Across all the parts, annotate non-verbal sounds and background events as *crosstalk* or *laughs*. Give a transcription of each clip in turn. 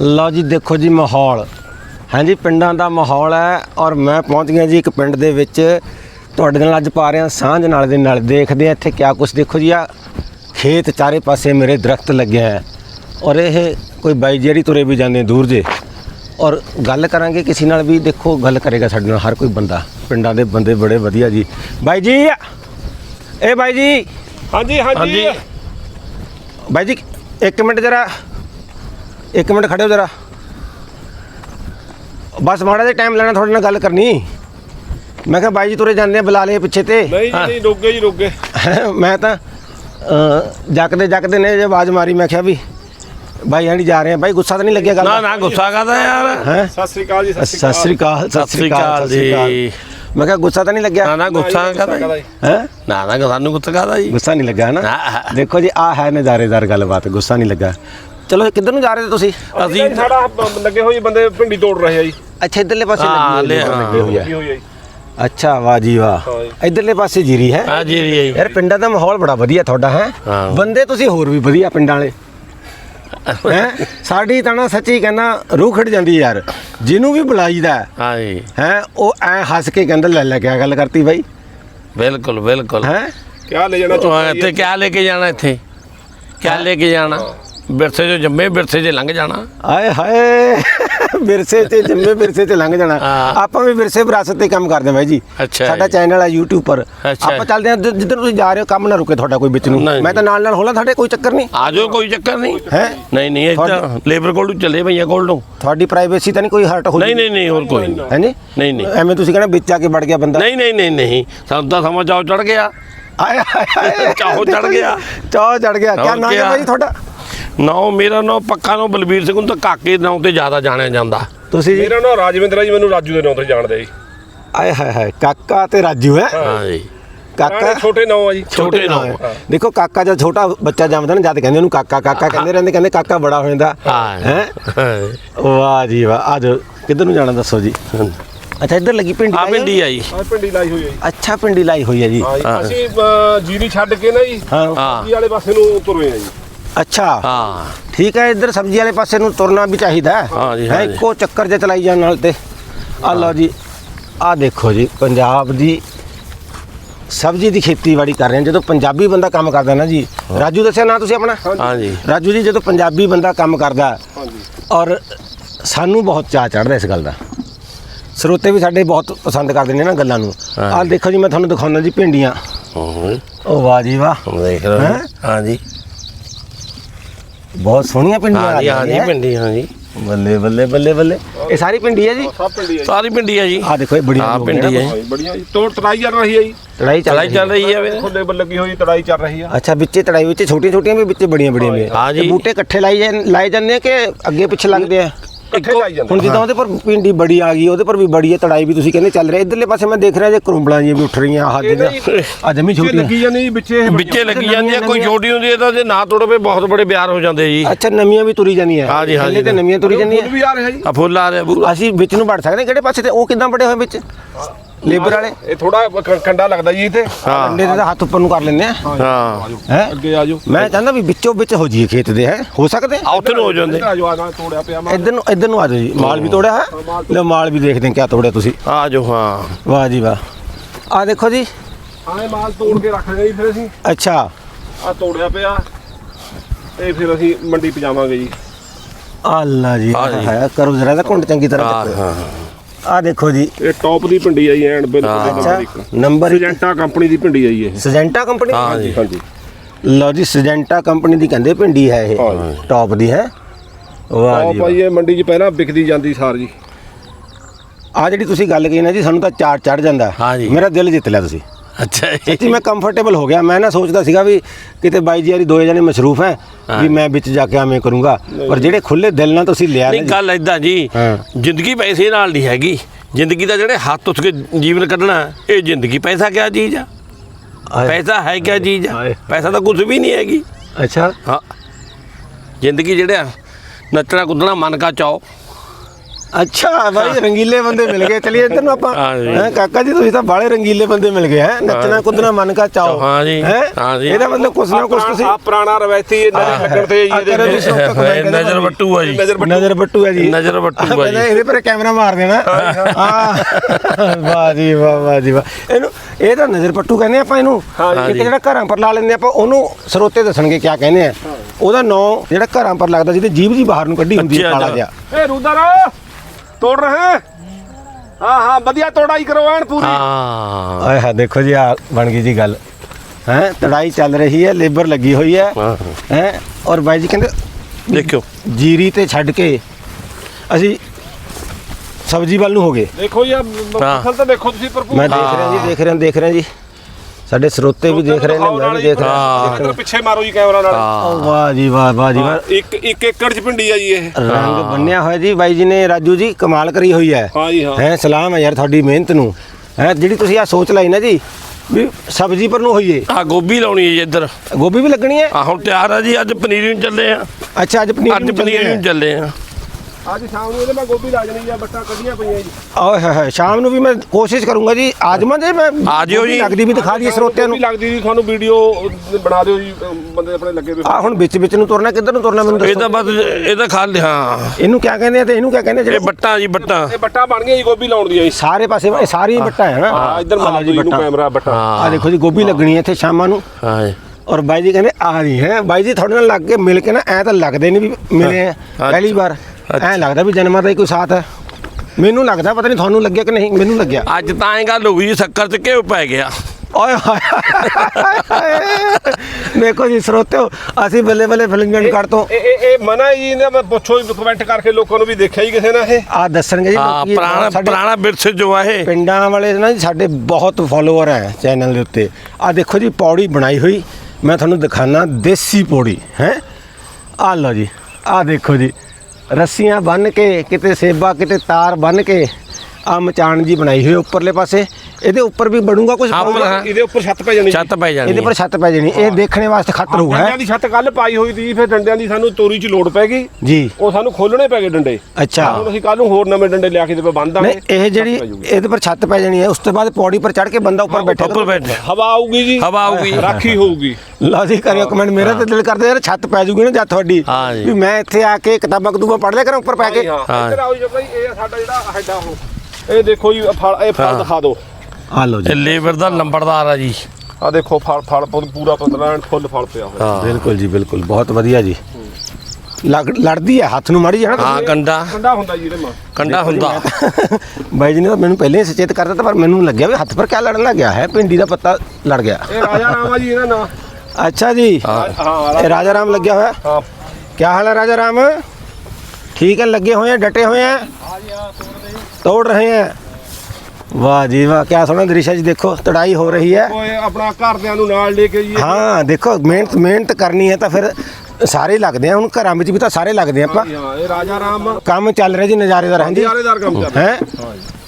ਲਓ ਜੀ ਦੇਖੋ ਜੀ ਮਾਹੌਲ। ਹਾਂਜੀ ਪਿੰਡਾਂ ਦਾ ਮਾਹੌਲ ਹੈ ਔਰ ਮੈਂ ਪਹੁੰਚ ਗਿਆ ਜੀ ਇੱਕ ਪਿੰਡ ਦੇ ਵਿੱਚ। ਤੁਹਾਡੇ ਨਾਲ ਅੱਜ ਪਾ ਰਿਹਾ ਸਾਂਝ ਨਾਲ ਦੇ ਨਾਲ। ਦੇਖਦੇ ਆ ਇੱਥੇ ਕਿਆ ਕੁਛ ਦੇਖੋ ਜੀ ਆ ਖੇਤ ਚਾਰੇ ਪਾਸੇ ਮੇਰੇ ਦਰਖਤ ਲੱਗੇ ਹੈ। ਔਰ ਇਹ ਕੋਈ ਬਾਈ ਜਿਹੜੀ ਤੁਰੇ ਵੀ ਜਾਂਦੇ ਦੂਰ ਜੇ। ਔਰ ਗੱਲ ਕਰਾਂਗੇ ਕਿਸੇ ਨਾਲ ਵੀ ਦੇਖੋ ਗੱਲ ਕਰੇਗਾ ਸਾਡੇ ਨਾਲ ਹਰ ਕੋਈ ਬੰਦਾ। ਪਿੰਡਾਂ ਦੇ ਬੰਦੇ ਬੜੇ ਵਧੀਆ ਜੀ। ਬਾਈ ਜੀ ਇਹ ਬਾਈ ਜੀ। ਹਾਂਜੀ। ਹਾਂਜੀ। ਬਾਈ ਜੀ ਇੱਕ ਮਿੰਟ ਜਰਾ। ਇੱਕ ਮਿੰਟ ਖੜਿਓ ਜਰਾ। ਬਸ ਮਾੜਾ ਜਿਹਾ ਟਾਈਮ ਲੈਣਾ ਤੁਹਾਡੇ ਨਾਲ ਗੱਲ ਕਰਨੀ। ਮੈਂ ਕਿਹਾ ਬਾਈ ਜੀ ਤੁਰੇ ਜਾਂਦੇ ਆ ਬੁਲਾ ਲਏ ਪਿੱਛੇ ਤੇ। ਨਹੀਂ ਜੀ ਨਹੀਂ ਰੁਕ ਗਏ ਜੀ ਰੁਕ ਗਏ। *laughs* ਮੈਂ ਤਾਂ ਜੱਕਦੇ ਜੱਕਦੇ ਨੇ ਜੇ ਆਵਾਜ਼ ਮਾਰੀ ਮੈਂ ਕਿਹਾ ਵੀ ਬਾਈ ਆਂਟੀ ਜਾ ਰਹੇ ਆ। ਬਾਈ ਗੁੱਸਾ ਤਾਂ ਨਹੀਂ ਲੱਗਿਆ ਗੱਲ ਨਾ ਨਾ ਗੁੱਸਾ ਕਰਦਾ ਯਾਰ? ਹੈ? ਸਤਿ ਸ੍ਰੀ ਅਕਾਲ ਜੀ ਸਤਿ ਸ੍ਰੀ ਅਕਾਲ। ਸਤਿ ਸ੍ਰੀ ਅਕਾਲ ਜੀ। ਮੈਂ ਕਿਹਾ ਗੁੱਸਾ ਤਾਂ ਨਹੀਂ ਨਾ ਲੱਗਿਆ? ਨਾ ਗੁੱਸਾ ਕਰਦਾ ਕਰਦਾ ਜੀ। ਜੀ। ਹੈ? ਨਾ ਨਾ ਸਾਨੂੰ ਗੁੱਸਾ ਕਰਦਾ ਜੀ? ਗੁੱਸਾ ਨਹੀਂ ਲੱਗਾ ਨਾ? ਨਾ। ਦੇਖੋ ਜੀ ਆ ਹੈ ਨਜ਼ਾਰੇਦਾਰ ਗੱਲਬਾਤ ਗੁੱਸਾ ਨਹੀਂ ਲੱਗਾ ਚਲੋ ਕਿੱਧਰ ਨੂੰ ਜਾ ਰਹੇ ਤੁਸੀਂ? ਅਸੀਂ ਸਾਡਾ ਲੱਗੇ ਹੋਏ ਬੰਦੇ ਭਿੰਡੀ ਤੋੜ ਰਹੇ ਆ ਜੀ। ਅੱਛਾ ਇਧਰਲੇ ਪਾਸੇ ਹਾਂ, ਲੱਗੀ ਹੋਈ ਹੈ, ਹੋਈ ਹੈ। ਹੋਈ ਆ ਜੀ ਅੱਛਾ ਵਾਹ ਜੀ ਵਾਹ। ਹਾਂ ਜੀ। ਇਧਰਲੇ ਪਾਸੇ ਜੀਰੀ ਹੈ। ਆ ਜੀ ਜੀ। ਯਾਰ ਪਿੰਡਾਂ ਦਾ ਮਾਹੌਲ ਬੜਾ ਵਧੀਆ ਤੁਹਾਡਾ ਹੈ? ਹਾਂ। ਬੰਦੇ ਤੁਸੀਂ ਹੋਰ ਵੀ ਵਧੀਆ ਪਿੰਡਾਂ ਵਾਲੇ। ਹੈ? ਸਾਡੀ ਤਾਂ ਨਾ ਸੱਚੀ ਕਹਿੰਦਾ ਰੂਹ ਖੜ ਜਾਂਦੀ ਯਾਰ। ਜਿਹਨੂੰ ਵੀ ਬੁਲਾਈਦਾ ਹਾਂ। ਜੀ। ਹੈ? ਉਹ ਐ ਹੱਸ ਕੇ ਕਹਿੰਦਾ ਲੈ ਲੈ ਕਿਆ ਗੱਲ ਕਰਤੀ ਬਾਈ। ਬਿਲਕੁਲ ਬਿਲਕੁਲ। ਹੈ? ਕਿਆ ਲੈ ਜਾਣਾ ਚਾਹੁੰਦਾ ਇੱਥੇ ਕਿਆ ਲੈ ਕੇ ਜਾਣਾ ਇੱਥੇ? ਕਿਆ ਲੈ ਕੇ ਜਾਣਾ? ਵਿਰਸੇ ਜੋ ਜੰਮੇ ਵਿਰਸੇ 'ਚ ਲੰਘ ਜਾਣਾ। ਆਏ ਹਾਏ ਵਿਰਸੇ ਤੇ ਜੰਮੇ ਵਿਰਸੇ ਤੇ ਲੰਘ ਜਾਣਾ। ਆਪਾਂ ਵੀ ਵਿਰਸੇ ਵਿਰਾਸਤ ਤੇ ਕੰਮ ਕਰਦੇ ਬਾਈ ਜੀ। ਸਾਡਾ ਜੀ। ਚੈਨਲ ਹੈ YouTube ਪਰ। ਆਪਾਂ ਜੀ। ਚੱਲਦੇ ਜਿ- ਜਿੱਧਰ ਤੁਸੀਂ ਜਾ ਰਹੇ ਹੋ ਕੰਮ ਨਾ ਰੁਕੇ ਤੁਹਾਡਾ ਕੋਈ ਵਿੱਚ ਨੂੰ। ਮੈਂ ਤਾਂ ਨਾਲ ਨਾਲ ਹੋਲਾ ਤੁਹਾਡੇ ਕੋਈ ਚੱਕਰ ਨਹੀਂ? ਆ ਜਾਓ ਕੋਈ ਚੱਕਰ ਨਹੀਂ। ਹੈ? ਨਹੀਂ ਨਹੀਂ ਇੱਦਾਂ ਲੇਬਰ ਕੋਲ ਨੂੰ ਚੱਲੇ ਭਈਆ ਕੋਲ ਨੂੰ। ਤੁਹਾਡੀ ਪ੍ਰਾਈਵੇਸੀ ਤਾਂ ਨਹੀਂ ਕੋਈ ਹਰਟ ਹੋ ਨਹੀਂ ਨਹੀਂ ਨਹੀਂ ਹੋਰ ਕੋਈ ਨਹੀਂ। ਹੈ ਨਹੀਂ ਨਹੀਂ ਨਹੀਂ। ਐਵੇਂ ਤੁਸੀਂ ਕਹਿੰਦੇ ਵਿੱਚ ਆ ਕੇ ਵੜ ਗਿਆ ਬੰਦਾ। ਨਹੀਂ ਨਹੀਂ ਨਹੀਂ ਨਹੀਂ। ਸਾਨੂੰ ਤਾਂ ਚੜ ਗਿਆ। ਆਏ ਹਾਏ ਚਾਹੋ ਚੜ੍ਹ ਗਿਆ। ਚਾਹ ਚੜ ਗਿਆ। ਹੋਰ ਨਾਮ ਹੈ? ਬਾਈ ਤੁਹਾਡਾ? ਨਾਮ ਮੇਰਾ ਨਾਮ ਪੱਕਾ ਨਾਮ ਬਲਬੀਰ ਸਿੰਘ ਨੂੰ ਤਾਂ ਕਾਕੇ ਨਾਮ ਤੇ ਜ਼ਿਆਦਾ ਜਾਣਿਆ ਜਾਂਦਾ। ਤੁਸੀਂ ਜੀ ਮੇਰਾ ਨਾਮ ਰਾਜਵਿੰਦਰ ਜੀ ਮੈਨੂੰ ਰਾਜੂ ਦੇ ਨਾਮ ਤੋਂ ਜਾਣਦੇ ਜੀ। ਆਏ ਹਾਏ ਹਾਏ ਕਾਕਾ ਤੇ ਰਾਜੂ ਹੈ? ਹਾਂ। ਜੀ। ਕਾਕਾ? ਛੋਟੇ ਨਾਮ ਆ ਜੀ। ਛੋਟੇ ਨਾਮ ਹਾਂ। ਦੇਖੋ ਕਾਕਾ ਜਦ ਛੋਟਾ ਬੱਚਾ ਜੰਮਦਾ ਨਾ ਜਦ ਕਹਿੰਦੇ ਉਹਨੂੰ ਕਾਕਾ ਕਾਕਾ ਕਹਿੰਦੇ ਰਹਿੰਦੇ ਕਹਿੰਦੇ ਕਾਕਾ ਬੜਾ ਹੋ ਜਾਂਦਾ। ਹਾਂ। ਹੈ? ਹਾਂ। ਵਾਹ ਜੀ ਵਾਹ ਜਾਓ ਕਿੱਧਰ ਨੂੰ ਜਾਣਾ ਦੱਸੋ ਜੀ? ਅੱਛਾ ਇੱਧਰ ਲੱਗੀ ਪਿੰਡੀ ਆ? ਪਿੰਡੀ ਆ ਜੀ। ਆ ਭਿੰਡੀ ਲਾਈ ਹੋਈ ਆ ਜੀ। ਅੱਛਾ ਪਿੰਡੀ ਲਾਈ ਹੋਈ ਹੈ ਜੀ। ਹਾਂ ਹਾਂ। ਅਸੀਂ ਜੀਰੀ ਛੱਡ ਕੇ ਨਾ ਜੀ ਹਾਂ। ਹਾਂ। ਵਾਲੇ ਪਾਸੇ ਨੂੰ ਤੁਰੇ ਆ ਜੀ। ਅੱਛਾ। ਹਾਂ। ਠੀਕ ਹੈ ਇੱਧਰ ਸਬਜ਼ੀ ਵਾਲੇ ਪਾਸੇ ਨੂੰ ਤੁਰਨਾ ਵੀ ਚਾਹੀਦਾ ਹੈ। ਹਾਂ ਜੀ, ਹੈਂ, ਹਾਂ ਜੀ। ਇੱਕੋ ਚੱਕਰ ਜੇ ਚਲਾਈ ਜਾਣ ਨਾਲ ਤੇ। ਆ ਲਓ ਜੀ ਆ ਦੇਖੋ ਜੀ ਪੰਜਾਬ ਦੀ ਸਬਜ਼ੀ ਦੀ ਖੇਤੀਬਾੜੀ ਕਰ ਰਹੇ ਹਾਂ। ਜਦੋਂ ਪੰਜਾਬੀ ਬੰਦਾ ਕੰਮ ਕਰਦਾ ਨਾ ਜੀ ਰਾਜੂ ਦੱਸਿਆ ਨਾ ਤੁਸੀਂ ਆਪਣਾ? ਹਾਂ ਜੀ। ਰਾਜੂ ਜੀ ਜਦੋਂ ਪੰਜਾਬੀ ਬੰਦਾ ਕੰਮ ਕਰਦਾ ਔਰ ਸਾਨੂੰ ਬਹੁਤ ਚਾਅ ਚੜ੍ਹਦਾ ਇਸ ਗੱਲ ਦਾ। ਸਰੋਤੇ ਵੀ ਸਾਡੇ ਬਹੁਤ ਪਸੰਦ ਕਰਦੇ ਨੇ ਨਾ ਗੱਲਾਂ ਨੂੰ। ਹਾਂ। ਆਹ ਦੇਖੋ ਜੀ ਮੈਂ ਤੁਹਾਨੂੰ ਦਿਖਾਉਂਦਾ ਜੀ ਭਿੰਡੀਆਂ। ਹਾਂ ਉਹ ਵਾਹ ਜੀ ਵਾਹ। ਦੇਖ ਲਓ। ਹੈਂ? ਹਾਂ ਜੀ। ਬਹੁਤ ਸੋਹਣੀਆਂ ਹਾਂ ਜੀ ਆ ਹਾਂ ਜੀ ਰਹੀਆਂ ਨੇ। ਪਿੰਡੀ ਹਾਂ ਜੀ। ਬੱਲੇ ਬੱਲੇ ਬੱਲੇ ਬੱਲੇ। ਇਹ ਸਾਰੀ ਭਿੰਡੀ ਹੈ ਜੀ? ਸਭ ਆ ਸਾਰੀ ਪਿੰਡੀ ਆ ਜੀ। ਆਹ ਦੇਖੋ ਇਹ ਬੜੀਆਂ ਹਾਂ, ਹੋ ਗਈਆਂ। ਹੈ। ਹਾਂ ਜੀ। ਬੜੀਆਂ ਜੀ। ਤੋੜ ਤੜਾਈ ਚੱਲ ਰਹੀ ਹੈ ਜੀ। ਤੜਾਈ ਚੱਲ ਰਹੀ ਹੈ। ਵੇ ਖੁੱਲੇ ਬੱਲ ਲੱਗੀ ਹੋਈ ਤੜਾਈ ਚੱਲ ਰਹੀ ਆ ਅੱਛਾ ਵਿੱਚੇ ਤੜਾਈ ਵਿੱਚ ਛੋਟੀਆਂ ਛੋਟੀਆਂ ਵੀ ਵਿੱਚੇ ਬੜੀਆਂ ਬੜੀਆਂ ਵੀ ਹਾਂ। ਜੀ। ਤੇ ਬੂਟੇ ਇਕੱਠੇ ਲਾਈ ਜਾਂ ਲਾਏ ਜਾਂਦੇ ਆ ਕਿ ਅੱਗੇ ਪਿੱਛੇ ਲੱਗਦੇ ਆ? ਇਕੱਠੇ ਲਾਈ ਜਾਂਦੇ। ਹੁਣ ਜਿੱਦਾਂ ਉਹਦੇ ਪਰ ਪਿੰਡੀ ਬੜੀ ਆ ਗਈ ਉਹਦੇ ਪਰ ਵੀ ਬੜੀ ਹੈ ਤੜਾਈ ਵੀ ਤੁਸੀਂ ਕਹਿੰਦੇ ਚੱਲ ਰਿਹਾ। ਇਧਰਲੇ ਪਾਸੇ ਮੈਂ ਦੇਖ ਰਿਹਾ ਜੇ ਕਰੁੰਬਲਾਂ ਜਿਹੀਆਂ ਵੀ ਉੱਠ ਰਹੀਆਂ ਆਹ ਨਹੀਂ- ਆ ਜਮੀ ਛੋਟੀਆਂ ਲੱਗੀ ਜਾਂਦੀ ਜੀ ਵਿੱਚੇ ਵਿੱਚੇ ਲੱਗੀ ਜਾਂਦੀ ਆ ਕੋਈ ਛੋਟੀ ਹੁੰਦੀ ਹੈ ਤਾਂ ਜੇ ਨਾ ਤੋੜਵੇ ਬਹੁਤ ਬੜੇ ਬਿਆਰ ਹੋ ਜਾਂਦੇ ਜੀ। ਅੱਛਾ ਨਵੀਆਂ ਵੀ ਤੁਰੀ ਜਾਂਦੀਆਂ। ਹਾਂ ਜੀ, ਹਾਂ ਜੀ। ਤੇ ਨਵੀਆਂ ਤੁਰੀ ਜਾਂਦੀਆਂ। ਫੁੱਲ ਵੀ ਆ ਰਿਹਾ ਜੀ। ਆ ਫੁੱਲ ਆ ਰਿਹਾ ਅਸੀਂ ਵਿੱਚ ਨੂੰ ਵੜ ਸਕਦੇ ਹਾਂ, ਕਿਹੜੇ ਪਾਸੇ ਤੇ ਉਹ ਕਿਦਾਂ ਬੜੇ ਹੋਏ ਵਿੱਚ? ਲੇਬਰ ਵਾਲੇ? ਇਹ ਥੋੜਾ ਕੰਡਾ ਲੱਗਦਾ ਜੀ ਇੱਥੇ। ਹਾਂ। ਅੰਡੇ ਦੇ ਤਾਂ ਹੱਥ ਉੱਪਰ ਨੂੰ ਕਰ ਲੈਂਦੇ ਆ। ਹਾਂ। ਹੈ? ਅੱਗੇ ਆ ਜਾਓ। ਮੈਂ ਚਾਹੁੰਦਾ ਵੀ ਵਿੱਚੋਂ ਵਿੱਚ ਹੋ ਜੀਏ ਖੇਤ ਦੇ ਹੈ? ਹੋ ਸਕਦੇ ਆ? ਉੱਥੇ ਨੂੰ ਹੋ ਜਾਂਦੇ। ਆ ਜਾਓ ਆ ਜਾਓ, ਤੋੜਿਆ ਪਿਆ ਮਾਲ। ਇੱਧਰ ਨੂੰ ਇੱਧਰ ਨੂੰ ਆ ਜਾਓ ਜੀ। ਮਾਲ ਵੀ ਤੋੜਿਆ ਹੈ? ਲਓ ਮਾਲ ਵੀ ਦੇਖਦੇ ਹਾਂ ਕਿਆ ਤੋੜਿਆ ਤੁਸੀਂ। ਆ ਜਾਓ ਹਾਂ। ਵਾਹ ਜੀ ਵਾਹ। ਆ ਦੇਖੋ ਜੀ। ਆਏ ਮਾਲ ਤੋੜ ਕੇ ਰੱਖ ਲਿਆ ਜੀ ਫਿਰ ਅਸੀਂ। ਅੱਛਾ। ਆ ਤੋੜਿਆ ਪਿਆ। ਇਹ ਫਿਰ ਅਸੀਂ ਮੰਡੀ ਪਜਾਵਾਂਗੇ ਜੀ। ਅੱਲਾ ਜੀ ਜੀ। ਕਰੋ ਜਰਾ ਦਾ ਕੁੰਡ ਚੰਗੀ ਤਰ੍ਹਾਂ ਹਾਂ ਹਾਂ। ਆ ਦੇਖੋ ਜੀ। ਇਹ ਟੌਪ ਦੀ ਭਿੰਡੀ ਆ ਜੀ ਐਂਡ ਬਿਲਕੁਲ ਨੰਬਰ ਇੱਕ। ਨੰਬਰ ਇੱਕ। ਸਿਜੈਂਟਾ ਕੰਪਨੀ ਦੀ ਭਿੰਡੀ ਆ ਜੀ ਇਹ। ਸਜੈਂਟਾ ਕੰਪਨੀ ਹਾਂ ਜੀ। ਹਾਂਜੀ। ਲਓ ਜੀ ਸਜੈਂਟਾ ਕੰਪਨੀ ਦੀ ਕਹਿੰਦੇ ਭਿੰਡੀ ਹੈ ਇਹ। ਟੌਪ ਦੀ ਹੈ। ਵਾਹ ਜੀ ਆ ਜੀ ਇਹ ਮੰਡੀ 'ਚ ਪਹਿਲਾਂ ਵਿਕਦੀ ਜਾਂਦੀ ਸਾਰ ਜੀ। ਆ ਜਿਹੜੀ ਤੁਸੀਂ ਗੱਲ ਕਹੀ ਨਾ ਜੀ ਸਾਨੂੰ ਤਾਂ ਚਾਰ ਚੜ ਜਾਂਦਾ। ਹਾਂ ਜੀ। ਮੇਰਾ ਦਿਲ ਜਿੱਤ ਲਿਆ ਤੁਸੀਂ। ਅੱਛਾ ਜੀ। ਸੱਚੀ ਮੈਂ ਕੰਫਰਟੇਬਲ ਹੋ ਗਿਆ। ਮੈਂ ਨਾ ਸੋਚਦਾ ਸੀਗਾ ਵੀ ਕਿਤੇ ਬਾਈ ਜੀ ਯਾਰੀ ਦੋਏ ਜਣੇ ਮਸਰੂਫ ਹੈ ਵੀ ਮੈਂ ਵਿੱਚ ਜਾ ਕੇ ਐਵੇਂ ਕਰੂੰਗਾ। ਪਰ ਜਿਹੜੇ ਖੁੱਲੇ ਦਿਲ ਨਾਲ ਤੁਸੀਂ ਲਿਆ ਨਹੀਂ ਗੱਲ ਇਦਾਂ ਜੀ। ਜ਼ਿੰਦਗੀ ਪੈਸੇ ਨਾਲ ਨਹੀਂ ਹੈਗੀ। ਜ਼ਿੰਦਗੀ ਦਾ ਜਿਹੜੇ ਹੱਥ ਉੱਠ ਕੇ ਜੀਵਨ ਕੱਢਣਾ ਇਹ ਜ਼ਿੰਦਗੀ ਪੈਸਾ ਕਿਆ ਚੀਜ਼ ਆ? ਪੈਸਾ ਹੈ ਕਿਆ ਚੀਜ਼ ਆ। ਪੈਸਾ ਤਾਂ ਕੁਝ ਵੀ ਨਹੀਂ ਹੈਗੀ। ਅੱਛਾ। ਹਾਂ। ਜ਼ਿੰਦਗੀ ਜਿਹੜਾ ਨੱਚਣਾ ਕੁੱਦਣਾ ਮਨ ਕਾ ਚਾਓ। ਅੱਛਾ ਭਾਈ ਰੰਗੀਲੇ ਬੰਦੇ ਮਿਲ ਗਏ। ਚਲਿਏ ਇੱਧਰ ਨੂੰ ਆਪਾਂ। ਹਾਂ ਜੀ। ਹੈਂ, ਕਾਕਾ ਜੀ ਤੁਸੀਂ ਤਾਂ ਬਾਲੇ ਰੰਗੀਲੇ ਬੰਦੇ ਮਿਲ ਗਏ ਹੈ। ਨੱਚਣਾ ਕੁੱਦਣਾ ਮਨ ਕਾ ਚਾਓ। ਹਾਂ ਜੀ, ਹੈਂ? ਹਾਂ ਜੀ। ਇਹਦਾ ਮਤਲਬ ਕੁਛ ਨਾ ਕੁਛ ਤੁਸੀਂ ਆ ਪੁਰਾਣਾ ਰਵਾਇਤੀ ਇਹ ਨਜ਼ਰ ਲੱਗਣ ਤੇ ਜੀ ਆ ਇਹਦੇ ਕਹਿੰਦਾ ਨਜ਼ਰ। ਵੱਟੂ ਆ ਜੀ। ਨਜ਼ਰ ਬੱਟੂ ਨਜ਼ਰ ਬੱਟੂ ਹੈ ਜੀ। ਨਜ਼ਰ ਵੱਟੂ ਆ ਜੀ। ਇਹਦੇ ਪਰ ਕੈਮਰਾ ਮਾਰ ਦੇਣਾ। ਹਾਂ ਵਾਹ ਜੀ ਵਾਹ ਵਾਹ ਜੀ ਵਾਹ। ਇਹਨੂੰ ਇਹ ਤਾਂ ਨਜ਼ਰ ਪੱਟੂ ਕਹਿੰਦੇ ਆਪਾਂ ਇਹਨੂੰ। ਹਾਂ ਇੱਕ। ਜਿਹੜਾ ਘਰਾਂ ਪਰ ਲਾ ਲੈਂਦੇ ਆਪਾਂ ਉਹਨੂੰ ਸਰੋਤੇ ਦੱਸਣਗੇ ਕਿਆ ਕਹਿੰਦੇ ਆ। ਉਹਦਾ ਨਾਂ ਜਿਹੜਾ ਘਰਾਂ ਪਰ ਲੱਗਦਾ ਜਿਹਦੇ ਜੀਭ ਜੀ ਬਾਹਰ ਨੂੰ ਕੱਢੀ ਹੁੰਦੀ ਹੈ ਅੱਛਾ, ਕਾਲਾ ਅੱਛਾ। ਜਿਹਾ। ਏ ਰੂਦਰ। ਤੋੜ ਰਹੇ ਹੈ? ਹਾਂ ਹਾਂ ਵਧੀਆ ਤੋੜਾਈ ਕਰੋ ਐਨ ਪੂਰੀ। ਹਾਂ। ਆਏ ਹਾਂ ਦੇਖੋ ਜੀ ਆ ਬਣ ਗਈ ਜੀ ਗੱਲ। ਹੈ ਤੜਾਈ ਚੱਲ ਰਹੀ ਹੈ ਲੇਬਰ ਲੱਗੀ ਹੋਈ ਹੈ। ਹਾਂ। ਹੈ ਔਰ ਬਾਈ ਜੀ ਕਹਿੰਦੇ ਦੇਖਿਓ। ਜੀਰੀ ਤੇ ਛੱਡ ਕੇ ਅਸੀਂ ਸਬਜ਼ੀ ਵੱਲ ਨੂੰ ਹੋ ਗਏ। ਦੇਖੋ ਜੀ ਆ ਫਸਲ ਤਾਂ ਦੇਖੋ ਤੁਸੀਂ ਭਰਪੂਰ। ਮੈਂ ਦੇਖ ਰਿਹਾ ਜੀ ਦੇਖ ਰਿਹਾ ਦੇਖ ਰਿਹਾ ਜੀ। ਸਾਡੇ ਸਰੋਤੇ ਵੀ ਦੇਖ ਰਹੇ ਨੇ ਮੈਂ ਵੀ ਦੇਖ ਰਿਹਾ। ਹਾਂ। ਇੱਧਰ ਪਿੱਛੇ ਮਾਰੋ ਜੀ ਕੈਮਰਾ ਨਾਲ। ਵਾਹ ਜੀ ਵਾਹ ਵਾਹ ਜੀ ਵਾਹ। ਇੱਕ ਇੱਕ ਏਕੜ ਚ ਪਿੰਡੀ ਆ ਜੀ ਇਹ। ਰੰਗ ਬੰਨਿਆ ਹੋਇਆ ਜੀ ਬਾਈ ਜੀ ਨੇ ਰਾਜੂ ਜੀ ਕਮਾਲ ਕਰੀ ਹੋਈ ਹੈ। ਹਾਂ ਜੀ ਹਾਂ। ਹੈ ਸਲਾਮ ਹੈ ਯਾਰ ਤੁਹਾਡੀ ਮਿਹਨਤ ਨੂੰ। ਹੈ ਜਿਹੜੀ ਤੁਸੀਂ ਆ ਸੋਚ ਲਈ ਨਾ ਜੀ ਵੀ ਸਬਜ਼ੀ ਪਰ ਨੂੰ ਹੋਈਏ। ਆ ਗੋਭੀ ਲਾਉਣੀ ਹੈ ਜੀ ਇੱਧਰ। ਗੋਭੀ ਵੀ ਲੱਗਣੀ ਹੈ? ਆ ਹੁਣ ਤਿਆਰ ਆ ਜੀ ਅੱਜ ਪਨੀਰ ਨੂੰ ਚੱਲੇ ਆ। ਅੱਛਾ ਅੱਜ ਪਨੀਰ ਅੱਜ ਪਨੀਰ। ਨੂੰ ਚੱਲੇ ਆ। ਅੱਜ ਸ਼ਾਮ ਨੂੰ ਇਹਦੇ ਮੈਂ ਗੋਭੀ ਲਾ ਜਣੀ ਆ ਬੱਟਾਂ ਕੱਢੀਆਂ ਪਈਆਂ ਜੀ। ਓਏ ਹੋਏ ਹੋਏ ਸ਼ਾਮ ਨੂੰ ਵੀ ਮੈਂ ਕੋਸ਼ਿਸ਼ ਕਰੂੰਗਾ ਜੀ ਆਜਮਾ ਜੇ ਮੈਂ ਆ ਜਿਓ ਜੀ। ਲੱਗਦੀ ਵੀ ਦਿਖਾ ਦਈਏ ਸਰੋਤਿਆਂ ਨੂੰ। ਗੋਭੀ ਲੱਗਦੀ ਜੀ ਤੁਹਾਨੂੰ ਵੀਡੀਓ ਬਣਾ ਦਿਓ ਜੀ ਅਮ, ਬੰਦੇ ਆਪਣੇ ਲੱਗੇ ਹੋਏ। ਆ ਹੁਣ ਵਿੱਚ ਵਿੱਚ ਨੂੰ ਤੁਰਨਾ ਕਿੱਧਰ ਨੂੰ ਤੁਰਨਾ ਮੈਨੂੰ ਇਹ ਦੱਸੋ ਤਾਂ ਬਸ ਇਹ ਤਾਂ ਖਾ ਲਿਆ ਹਾਂ। ਇਹਨੂੰ ਕਿਆ ਕਹਿੰਦੇ ਆ ਤੇ ਇਹਨੂੰ ਕਿਆ ਕਹਿੰਦੇ ਆ? ਇਹ ਜਿਹੜੇ ਬੱਟਾਂ ਜੀ ਬੱਟਾਂ। ਇਹ ਬੱਟਾਂ ਬਣ ਗਈਆਂ ਜੀ ਗੋਭੀ ਲਾਉਣ ਦੀਆਂ ਜੀ। ਸਾਰੇ ਪਾਸੇ ਇਹ ਸਾਰੀ ਬੱਟਾ ਹੈ ਨਾ? ਹਾਂ ਇੱਧਰ ਮਾਰ ਜੀ ਇਹਨੂੰ ਕੈਮਰਾ ਬੱਟਾ। ਆ ਦੇਖੋ ਜੀ ਗੋਭੀ ਲੱਗਣੀ ਹੈ ਇੱਥੇ ਸ਼ਾਮਾਂ ਨੂੰ। ਹਾਂ ਜੀ। ਔਰ ਬਾਈ ਜੀ ਕਹਿੰਦੇ ਆ ਨਹੀਂ ਹੈ। ਬਾਈ ਜੀ ਤੁਹਾਡੇ ਨਾਲ ਲੱਗ ਕੇ ਮਿਲ ਕੇ ਨਾ ਐ ਤਾਂ ਲੱਗਦੇ ਨਹੀਂ ਵੀ ਮਿਲੇ ਆ। ਪਹਿਲੀ ਵਾਰ। ਐ ਲੱਗਦਾ ਵੀ ਜਨਮਾਂ ਦਾ ਹੀ ਕੋਈ ਸਾਥ ਹੈ। ਮੈਨੂੰ ਲੱਗਦਾ ਪਤਾ ਨਹੀਂ ਤੁਹਾਨੂੰ ਲੱਗਿਆ ਕਿ ਨਹੀਂ ਮੈਨੂੰ ਲੱਗਿਆ। ਅੱਜ ਤਾਂ ਇਹ ਗੱਲ ਹੋ ਗਈ ਸ਼ੱਕਰ ਚ ਘਿਓ ਪੈ ਗਿਆ। ਓਏ ਹਾਏ ਦੇਖੋ ਜੀ ਸਰੋਤਿਓ ਅਸੀਂ ਬੱਲੇ ਬੱਲੇ ਫਿਲਮਗੰਡ ਕੱਢ ਤੋਂ ਇਹ ਇਹ ਮਨਾ ਹੈ ਜੀ ਇਹਨੇ ਮੈਂ ਪੁੱਛੋ ਜੀ ਕਮੈਂਟ ਕਰਕੇ ਲੋਕਾਂ ਨੂੰ ਵੀ ਦੇਖਿਆ ਹੀ ਕਿਸੇ ਨੇ ਇਹ। ਆ ਦੱਸਣਗੇ ਜੀ ਹਾਂ ਲੋਕੀ ਪੁਰਾਣਾ ਪੁਰਾਣਾ ਵਿਰਸੇ ਜੋ ਆ ਇਹ। ਪਿੰਡਾਂ ਵਾਲੇ ਨਾ ਜੀ ਸਾਡੇ ਬਹੁਤ ਫਾਲੋਅਰ ਹੈ ਚੈਨਲ ਦੇ ਉੱਤੇ। ਆ ਦੇਖੋ ਜੀ ਪੌੜੀ ਬਣਾਈ ਹੋਈ। ਮੈਂ ਤੁਹਾਨੂੰ ਦਿਖਾਣਾ ਦੇਸੀ ਪੌੜੀ ਹੈ? ਆ ਲਓ ਜੀ ਆ ਦੇਖੋ ਜੀ। ਰੱਸੀਆਂ ਬੰਨ ਕੇ ਕਿਤੇ ਸੇਬਾ ਕਿਤੇ ਤਾਰ ਬੰਨ ਕੇ ਆ ਮਚਾਣ ਜੀ ਬਣਾਈ ਹੋਈ ਉੱਪਰਲੇ ਪਾਸੇ। ਇਹਦੇ ਉੱਪਰ ਵੀ ਬਣੂਗਾ ਕੁਝ ਉੱਪਰ। ਇਹਦੇ ਉੱਪਰ ਛੱਤ ਪੈ ਜਾਣੀ। ਛੱਤ ਪੈ ਜਾਣੀ ਇਹਦੇ ਪਰ ਛੱਤ ਪੈ ਜਾਣੀ। ਇਹ ਦੇਖਣੇ ਵਾਸਤੇ ਖਤਰ ਹੋਊਗਾ ਡੰਡਿਆਂ ਦੀ ਛੱਤ ਕੱਲ ਪਾਈ ਹੋਈ ਸੀ ਫਿਰ ਡੰਡਿਆਂ ਦੀ ਸਾਨੂੰ ਤੋਰੀ ਚ ਲੋੜ ਪੈ ਗਈ। ਜੀ। ਉਹ ਸਾਨੂੰ ਖੋਲਣੇ ਪੈ ਗਏ ਡੰਡੇ। ਅੱਛਾ। ਹੁਣ ਅਸੀਂ ਕੱਲ ਨੂੰ ਹੋਰ ਨਵੇਂ ਡੰਡੇ ਲਿਆ ਕੇ ਤੇ ਬੰਨ ਦਾਂਗੇ ਨਹੀਂ ਇਹ ਜਿਹੜੀ ਇਹਦੇ ਪਰ ਛੱਤ ਪੈ ਜਾਣੀ ਹੈ ਉਸ ਤੋਂ ਬਾਅਦ ਪੌੜੀ ਪਰ ਚੜ ਕੇ ਬੰਦਾ ਉੱਪਰ ਬੈਠੇਗਾ ਉੱਪਰ ਬੈਠ। ਹਵਾ ਆਊਗੀ ਜੀ। ਹਵਾ ਆਊਗੀ। ਰਾਖੀ ਹੋਊਗੀ। ਲਓ ਜੀ ਕਰਿਓ ਕਮੈਂਟ ਮੇਰਾ ਤਾਂ ਦਿਲ ਕਰਦਾ ਯਾਰ ਛੱਤ ਪੈ ਜੂਗੀ ਨਾ ਜਾਂ ਤੁਹਾਡੀ। ਹਾਂ ਜੀ। ਵੀ ਮੈਂ ਇੱਥੇ ਆ ਕੇ ਕਿਤਾਬਾਂ ਕਦੂਬਾਂ ਪੜ੍ਹ ਲਿਆ ਕਰਾਂ ਉੱਪਰ ਪੈ ਕੇ? ਹਾਂ। ਹਾਂ। ਇੱਧਰ ਆਓ ਜੀ ਭਾਈ ਇਹ ਸਾਡਾ ਜਿਹੜਾ ਹੈਡਾ ਉਹ। ਇਹ ਦੇਖੋ ਜੀ ਫਲ ਇਹ ਫਲ ਦਿਖਾ ਦਿਓ। ਆ ਲਓ ਜੀ। ਲੇਬਰ ਦਾ ਲੰਬੜਦਾਰ ਆ ਜੀ। ਆ ਦੇਖੋ ਫਲ ਫਲ ਪੂਰਾ ਪਤਲਾ ਐਂਡ ਫੁੱਲ ਫਲ ਪਿਆ ਹੋਇਆ। ਬਿਲਕੁਲ ਜੀ ਬਿਲਕੁਲ। ਬਹੁਤ ਵਧੀਆ ਜੀ। ਲੜਦੀ ਹੈ ਹੱਥ ਨੂੰ ਮਾੜੀ ਜਣਾ ਹਾਂ ਕੰਡਾ। ਕੰਡਾ ਹੁੰਦਾ ਜੀ ਇਹਦੇ ਮਾਂ ਕੰਡਾ ਹੁੰਦਾ। ਬਾਈ ਜੀ ਨੇ ਮੈਨੂੰ ਪਹਿਲੇ ਸੁਚੇਤ ਕਰ ਦਿੱਤਾ ਪਰ ਮੈਨੂੰ ਲੱਗਿਆ ਵੀ ਹੱਥ ਪਰ ਕਿਆ ਲੜਨ ਲੱਗਿਆ। ਹੈ ਪਿੰਡੀ ਦਾ ਪੱਤਾ ਲੜ ਗਿਆ। ਅੱਛਾ ਜੀ। ਹਾਂ। ਇਹ ਰਾਜਾ ਰਾਮ ਲੱਗਿਆ ਹੋਇਆ? ਹਾਂ। ਕੀ ਹਾਲ ਹੈ ਰਾਜਾ ਰਾਮ? ਠੀਕ ਹੈ ਲੱਗੇ ਹੋਏ ਆ ਡਟੇ ਹੋਏ ਆ? ਹਾਂ ਜੀ ਹਾਂ तोड़ रहे हैं वाह जी वाह क्या सोना दृश्य जी देखो तड़ाई हो रही है ਓਏ ਆਪਣਾ ਘਰਦਿਆਂ ਨੂੰ ਨਾਲ ਲੈ ਕੇ ਜੀ हाँ देखो मेहनत मेहनत करनी है तो फिर ਸਾਰੇ ਲੱਗਦੇ ਆ ਹੁਣ ਘਰਾਂ ਵਿੱਚ ਵੀ ਤਾਂ ਸਾਰੇ ਲੱਗਦੇ ਆ ਆਪਾਂ। ਹਾਂ ਇਹ ਰਾਜਾ ਰਾਮ ਕੰਮ ਚੱਲ ਰਿਹਾ ਜੀ ਨਜ਼ਾਰੇਦਾਰ ਹੈ ਜੀ ਨਜ਼ਾਰੇਦਾਰ ਕੰਮ ਚੱਲ ਰਿਹਾ। ਹੈ?